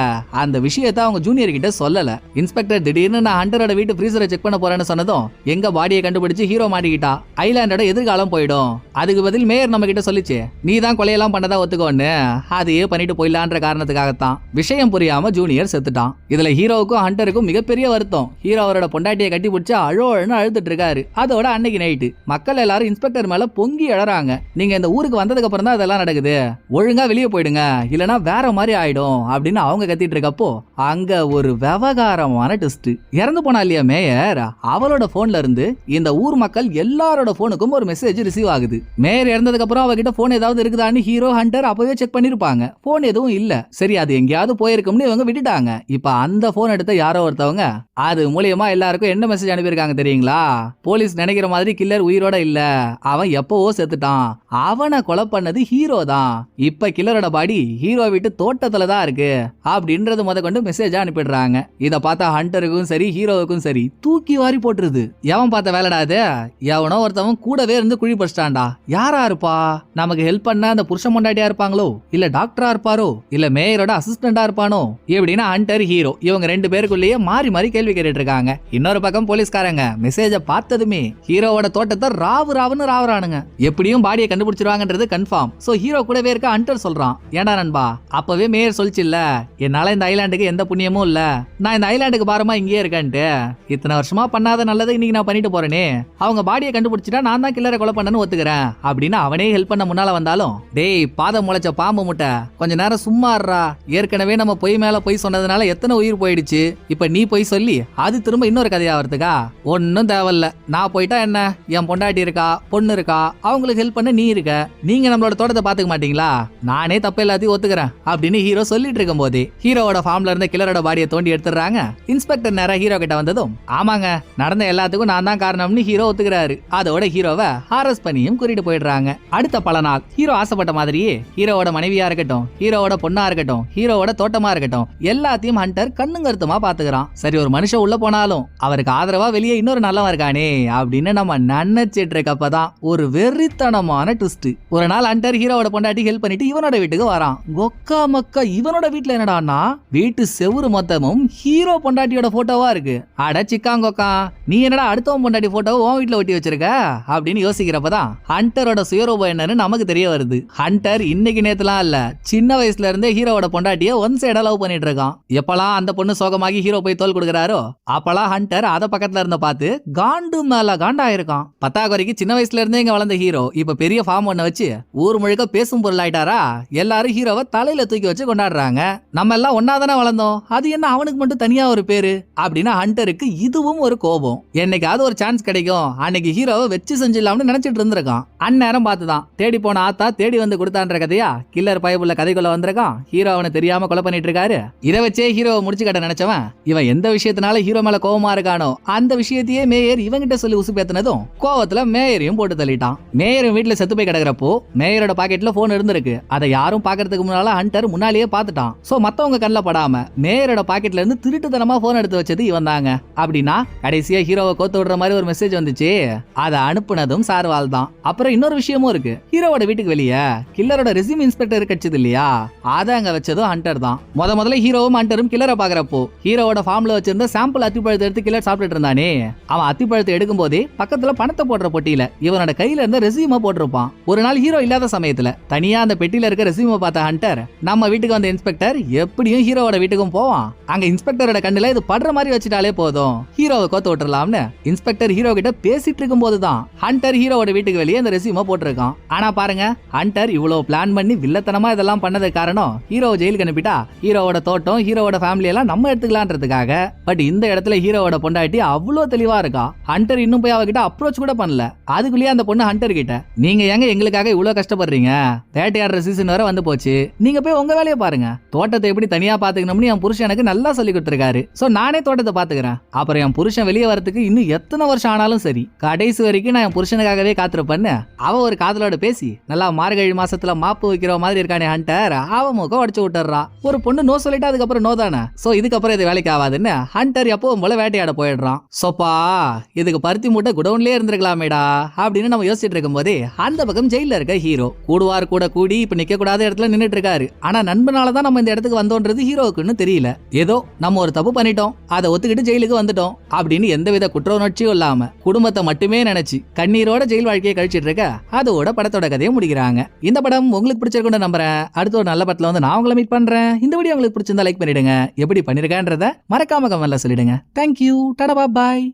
அந்த விஷயத்தை அவங்க ஜூனியர் கிட்ட சொல்லல. இன்ஸ்பெக்டர் திடீர்னு நான் ஹண்டரோட வீட்டு ஃப்ரீசரை செக் பண்ண போறேன்னு சொன்னதும் எங்க பாடியை கண்டுபிடிச்சு ஹீரோ மாட்டிக்கிட்டா? ஐலாண்டோட எதிர்காலம் போயிடும். அதுக்கு பதில் மேயர் நம்ம கிட்ட சொல்லிச்சு நீ தான் கொலையெல்லாம் பண்ணதா ஒத்துக்கோன்னு. அதையே பண்ணிட்டு போயிடலான்ற காரணத்துக்காக பார்த்தான். விஷயம் புரியாம ஜூனியர் செத்துட்டான். இதுல ஹீரோவுக்கும் ஹண்டருக்கும் மிகப்பெரிய வருத்தம். ஹீரோ அவரோட பொண்டாட்டியை கட்டி பிடிச்சி அழோழன்னு அழுதுட்டு இருக்காரு. அதோட அன்னைக்கு நைட்டு மக்கள் எல்லாரும் இன்ஸ்பெக்டர் மேல பொங்கி எழறாங்க நீங்க இந்த ஊருக்கு வந்ததுக்கு அப்புறம் தான் அதெல்லாம் நடக்குது. ஒழுங்கா வெளியே போயிடுங்க. இல்லனா வேற மாதிரி ஆயிடும் அப்படின்னு அவங்க கத்திட்டு இருக்கப்போ அங்க ஒரு விவகாரமான டெஸ்ட் இறந்து போனா இல்லையா மேயர்? அவளோட போன்ல இருந்து இந்த ஊர் மக்கள் எல்லாரோட போனுக்கும் ஒரு மெசேஜ் ரிசீவ் ஆகுது. மேயர் இறந்ததுக்கு அப்புறம் அவகிட்ட போன் ஏதாவது இருக்குதான்னு ஹீரோ ஹண்டர் அப்பவே செக் பண்ணிருப்பாங்க. போன் எதுவும் இல்ல. சரி அது எங்கேயாவது போயிருக்கும்னு இவங்க விட்டுட்டாங்க. இப்போ அந்த ஃபோன் எடுத்த யாரோ ஒருத்தவங்க அது மூலியமா எல்லாருக்கும் என்ன மெசேஜ் அனுப்பியிருக்காங்க தெரியுங்களா? போலீஸ் நினைக்கிற மாதிரி கில்லர் உயிரோட இல்ல. அவன் எப்பவோ செத்துட்டான். அவனை கொலை பண்ணது ஹீரோ தான். இப்ப கில்லரோட பாடி ஹீரோ வீட்டு தோட்டத்துல தான் இருக்கு. அப்படின்றது முத கொண்டு மெசேஜ் அனுப்பிடுறாங்க. இத பார்த்தா ஹண்டருக்கும் சரி ஹீரோவுக்கும் சரி தூக்கி வாரி போட்டுருது. எவன் பார்த்த வேலைடா இது எவனோ ஒருத்தவன் கூடவே இருந்து குழி பறிச்சிட்டான்டா. யாரா இருப்பா? நமக்கு ஹெல்ப் பண்ண அந்த புருஷ முண்டாட்டியா இருப்பாங்களோ? இல்ல டாக்டரா இருப்பாரோ? இல்ல மேயரோட அசிஸ்டண்டா இருப்பானோ? எப்படின்னா ஹண்டர் ஹீரோ இவங்க ரெண்டு பேருக்குள்ளேயே மாறி மாறி கேள்வி கேட்டுட்டு இருக்காங்க இன்னொரு பக்கம் போலீஸ்காரங்க மெசேஜ பார்த்ததுமே ஹீரோவோட தோட்டத்தை ராவு ராவுன்னு ராவுறானுங்க. எப்படியும் பாடியை கண்டுபிடிச்சிருவாங்கன்றது கன்ஃபார்ம் சோ ஹீரோ கூடவே இருக்க ஹண்டர் சொல்றான் ஏண்டா நண்பா அப்பவே மேயர் சொல்லிச்சுல்ல என்னால இந்த ஐலாண்டுக்கு எந்த புண்ணியமும் இல்ல. நான் இந்த ஐலாண்டுக்கு பாரமா இங்கேயே இருக்கேன்ட்டு. இத்தனை வருஷமா பண்ணாத நல்லதை இன்னைக்கு நான் பண்ணிட்டு போறேனே. அவங்க பாடியை கண்டுபிடிச்சிட்டா நான் தான் கில்லரை கொலை பண்ணனு ஒத்துக்கிறேன். அப்படின்னு அவனே ஹெல்ப் பண்ண முன்னால வந்தாலும் டேய் பாதம் முளைச்ச பாம்பு முட்டை கொஞ்ச நேரம் சும்மா இருடா ஏற்கனவே நம்ம பொய் மேல பொய் சொன்னதுனால எத்தனை உயிர் போயிடுச்சு? இப்ப நீ பொய் சொல்லி அது திரும்ப இன்னொரு கதையா வருதுக்கா? ஒன்னும் தேவையில்ல. நான் போயிட்டா என்ன? என் பொண்டாட்டி இருக்கா? பொண்ணு இருக்கா? அவங்களுக்கு ஹெல்ப் பண்ண நீ இருக்க. நீங்க நம்மளோட தோட்டத்தை பாத்துக்க மாட்டீங்களா? நானே தப்பு எல்லாத்தையும் ஒத்துக்கிறேன் அப்படின்னு ஹீரோ சொல்லிட்டு இருக்கும் போது ஹீரோவோட ஃபார்ம்ல இருந்த கிளரோட பாடியை தோண்டி எடுத்துறாங்க இன்ஸ்பெக்டர் நேரம் ஹீரோ கிட்ட வந்ததும் ஆமாங்க நடந்த எல்லாத்துக்கும் நான் தான் காரணம்னு ஹீரோ ஒத்துக்கிறாரு. அதோட ஹீரோவை ஹாரஸ் பண்ணியும் கூட்டிட்டு போயிடுறாங்க. அடுத்த பல நாள் ஹீரோ ஆசைப்பட்ட மாதிரியே ஹீரோவோட மனைவியா இருக்கட்டும் ஹீரோவோட பொண்ணா இருக்கட்டும் ஹீரோவோட தோட்டமா இருக்கட்டும். எல்லாத்தையும் ஹண்டர் கண்ணுங்கருத்தமா பாத்துக்கிறான். சரி ஒரு மனுஷன் உள்ள போனாலும் அவருக்கு ஆதரவா வெளியே இன்னொரு நல்லவன் இருக்கானே அப்படின்னு நம்ம நினைச்சிட்டு இருக்கப்பதான் ஒரு வெறித்தனமான ட்விஸ்ட் ஒரு நாள் ஹண்டர் ஹீரோவோட பொண்டாட்டி ஹெல்ப் பண்ணிட்டு இவனோட வீட்டுக்கு வரான். கொக்கா மக்கா இவனோட வீட்டுல என்னடான்னா வீட்டு செவுரு மொத்தமும் ஹீரோ பொண்டாட்டியோட போட்டோவா இருக்கு. அட சிக்காங்கொக்கா நீ என்னடா அடுத்தவன் பொண்டாட்டி போட்டோவை உன் வீட்டுல ஒட்டி வச்சிருக்க? அப்படின்னு யோசிக்கிறப்பதான் ஹண்டரோட சுயரூபம் என்னன்னு நமக்கு தெரிய வருது. ஹண்டர் இன்னைக்கு நேத்துலாம் இல்ல சின்ன வயசுல இருந்தே ஹீரோவோட பொண்டாட்டிய ஒன் சைடா லவ் பண்ணிட்டு இருக்கான். எப்பலாம் அந்த பொண்ணு சோகமாகி ஹீரோ போய் தோல் கொடுக்குறாரோ அப்பலாம் ஹண்டர் அத பக்கத்துல இருந்த பார்த்து காண்டு மேல காண்டா இருக்கான் பத்தாக்குறைக்கு சின்ன வயசுல இருந்தே இங்க வளர்ந்த ஹீரோ இப்ப பெரிய ஃபார்ம் ஒண்ண வச்சு ஊர் முழுக்க பேசும் பொருள் ஆயிட்டாரா? எல்லாரும் ஹீரோவை தலையில தூக்கி வச்சு கொண்டாடுறாங்க. நம்ம எல்லாம் ஒன்னா தானே வளர்ந்தோம். அது என்ன அவனுக்கு மட்டும் தனியா ஒரு பேரு? அப்படின்னு ஹண்டருக்கு இதுவும் ஒரு கோபம். என்னைக்காவது ஒரு சான்ஸ் கிடைக்கும். அன்னைக்கு ஹீரோவை வச்சு செஞ்சிடலாம்னு நினைச்சிட்டு இருந்திருக்கான். அந்நேரம் பார்த்துதான். தேடி போன ஆத்தா தேடி வந்து கொடுத்தான்ற கதையா? கில்லர் பயப்புள்ள கதைக்குள்ள வந்திருக்கான். ஹீரோ அவனை தெரியாம கொலை பண்ணிட்டு இருக்காரு இதை வச்சே ஹீரோ முடிச்சு கட்ட நினைச்சவன் இவன் எந்த விஷயத்தினால ஹீரோ மேல கோவமா இருக்கானோ அந்த விஷயத்தையே மேயர் இவங்கிட்ட சொல்லி உசு பேத்தினதும் கோவத்துல மேயரையும் போட்டு தள்ளிட்டான். மேயரும் வீட்டுல செத்து போய் கிடக்குறப்போ மேயரோட பாக்கெட்ல போன் இருந்திருக்கு. அதை யாரும் பாக்குறதுக்கு முன்னால ஹண்டர் முன்னாலேயே பார்த்துட்டான். சோ மத்தவங்க கண்ணில் படாம மேயரோட பாக்கெட்ல இருந்து திருட்டுத்தனமா போன் எடுத்து வச்சது இவன் தாங்க. அப்படின்னா கடைசியா ஹீரோவை கோத்து விடுற மாதிரி ஒரு மெசேஜ் வந்துச்சு. அதை அனுப்புனதும் சார்வால் தான். அப்புறம் இன்னொரு விஷயமும் இருக்கு. ஹீரோவோட வீட்டுக்கு வெளியே கில்லரோட ரெசியூம் இன்ஸ்பெக்டர் கிடைச்சது இல்லையா? அதை அங்க வச்சதும் ஹண்டர் தான். முத முதல்ல ஹீரோவும் ஹண்டரும் கில்லரை பாக்குறப்போ ஹீரோவோட ஃபார்ம்ல வச்சிருந்த சாம்பிள் அத்திப்பழத்தை எடுத்து கில்லர் சாப்பிட்டு இருந்தானே. அவன் அத்திப்பழத்தை எடுக்கும் போதே பக்கத்துல பணத்தை போடுற பொட்டியில இவனோட கையில இருந்த ரெசியூமா போட்டிருப்பான். ஒரு நாள் ஹீரோ இல்லாத சமயத்துல தனியா அந்த பெட்டியில இருக்க ரெசியூமா பார்த்த ஹண்டர் நம்ம வீட்டுக்கு வந்த இன்ஸ்பெக்டர் எப்படியும் ஹீரோவோட வீட்டுக்கும் போவான். அங்க இன்ஸ்பெக்டரோட கண்ணுல இது படுற மாதிரி வச்சுட்டாலே போதும். ஹீரோவை கோத்து விட்டுறலாம்னு இன்ஸ்பெக்டர் ஹீரோ கிட்ட பேசிட்டு இருக்கும் போதுதான் ஹண்டர் ஹீரோவோட வீட்டுக்கு வெளியே அந்த ரெசியூமா போட்டிருக்கான். ஆனா பாருங்க ஹண்டர் இவ்வளவு பிளான் பண்ணி வில்லத்தனமா இதெல்லாம் பண்ணது காரணம் ஹீரோ ஹீரோவை ஜெயிலுக்கு அனுப்பிட்டா ஹீரோவோட தோட்டம் ஹீரோவோட ஃபேமிலி எல்லாம் நம்ம எடுத்துக்கலான்றதுக்காக. பட் இந்த இடத்துல ஹீரோவோட பொண்டாட்டி அவ்வளோ தெளிவா இருக்கா? ஹண்டர் இன்னும் போய் அவகிட்ட அப்ரோச் கூட பண்ணல. அதுக்குள்ளேயே அந்த பொண்ணு ஹண்டர் கிட்ட நீங்க ஏங்க எங்களுக்காக இவ்வளவு கஷ்டப்படுறீங்க? வேட்டையாடுற சீசன் வர வந்து போச்சு. நீங்க போய் உங்க வேலையை பாருங்க. தோட்டத்தை எப்படி தனியா பாத்துக்கணும்னு என் புருஷன் எனக்கு நல்லா சொல்லி கொடுத்துருக்காரு. சோ நானே தோட்டத்தை பாத்துக்கிறேன். அப்புறம் என் புருஷன் வெளியே வரதுக்கு இன்னும் எத்தனை வருஷம் ஆனாலும் சரி கடைசி வரைக்கும் நான் என் புருஷனுக்காகவே காத்திருப்பேன்னு அவ ஒரு காதலோட பேசி நல்லா மார்கழி மாசத்துல மாப்பு வைக்கிற மாதிரி இருக்கானே ஹண்டர் அவ முகம் உடச்சு ஹண்டர்ரா ஒரு பொண்ணு நோ சொல்லிட்டு அதுக்கப்புறம் நோ தானே? சோ இதுக்கப்புறம் இது வேலைக்கு ஆகாதுன்னு ஹண்டர் எப்பவும் போல வேட்டையாட போயிடுறான். சோப்பா இதுக்கு பருத்தி மூட்டை குடவுன்லயே இருந்திருக்கலாமேடா அப்படின்னு நம்ம யோசிச்சுட்டு இருக்கும்போதே அந்த பக்கம் ஜெயில இருக்க ஹீரோ கூடுவார் கூட கூடி இப்ப நிக்க கூடாத இடத்துல நின்னுட்டு இருக்காரு ஆனா நண்பனால தான் நம்ம இந்த இடத்துக்கு வந்தோன்றது ஹீரோவுக்குன்னு தெரியல. ஏதோ நம்ம ஒரு தப்பு பண்ணிட்டோம் அதை ஒத்துக்கிட்டு ஜெயிலுக்கு வந்துட்டோம் அப்படின்னு எந்தவித குற்ற உணர்ச்சியும் இல்லாம குடும்பத்தை மட்டுமே நினைச்சு கண்ணீரோட ஜெயில் வாழ்க்கையை கழிச்சிட்டு இருக்க அதோட படத்தோட கதையை முடிக்கிறாங்க. இந்த படம் உங்களுக்கு பிடிச்சிருக்குன்னு நம்புறேன். அடுத்த ஒரு நல்ல படத்துல வந்து நான் உங்களை மீட் பண்றேன். இந்த வீடியோ உங்களுக்கு பிடிச்சிருந்தா லைக் பண்ணிடுங்க. எப்படி பண்ணிருக்கேன்றத மறக்காம கமெண்ட்ல சொல்லிடுங்க. தேங்க்யூ டடபா பாய்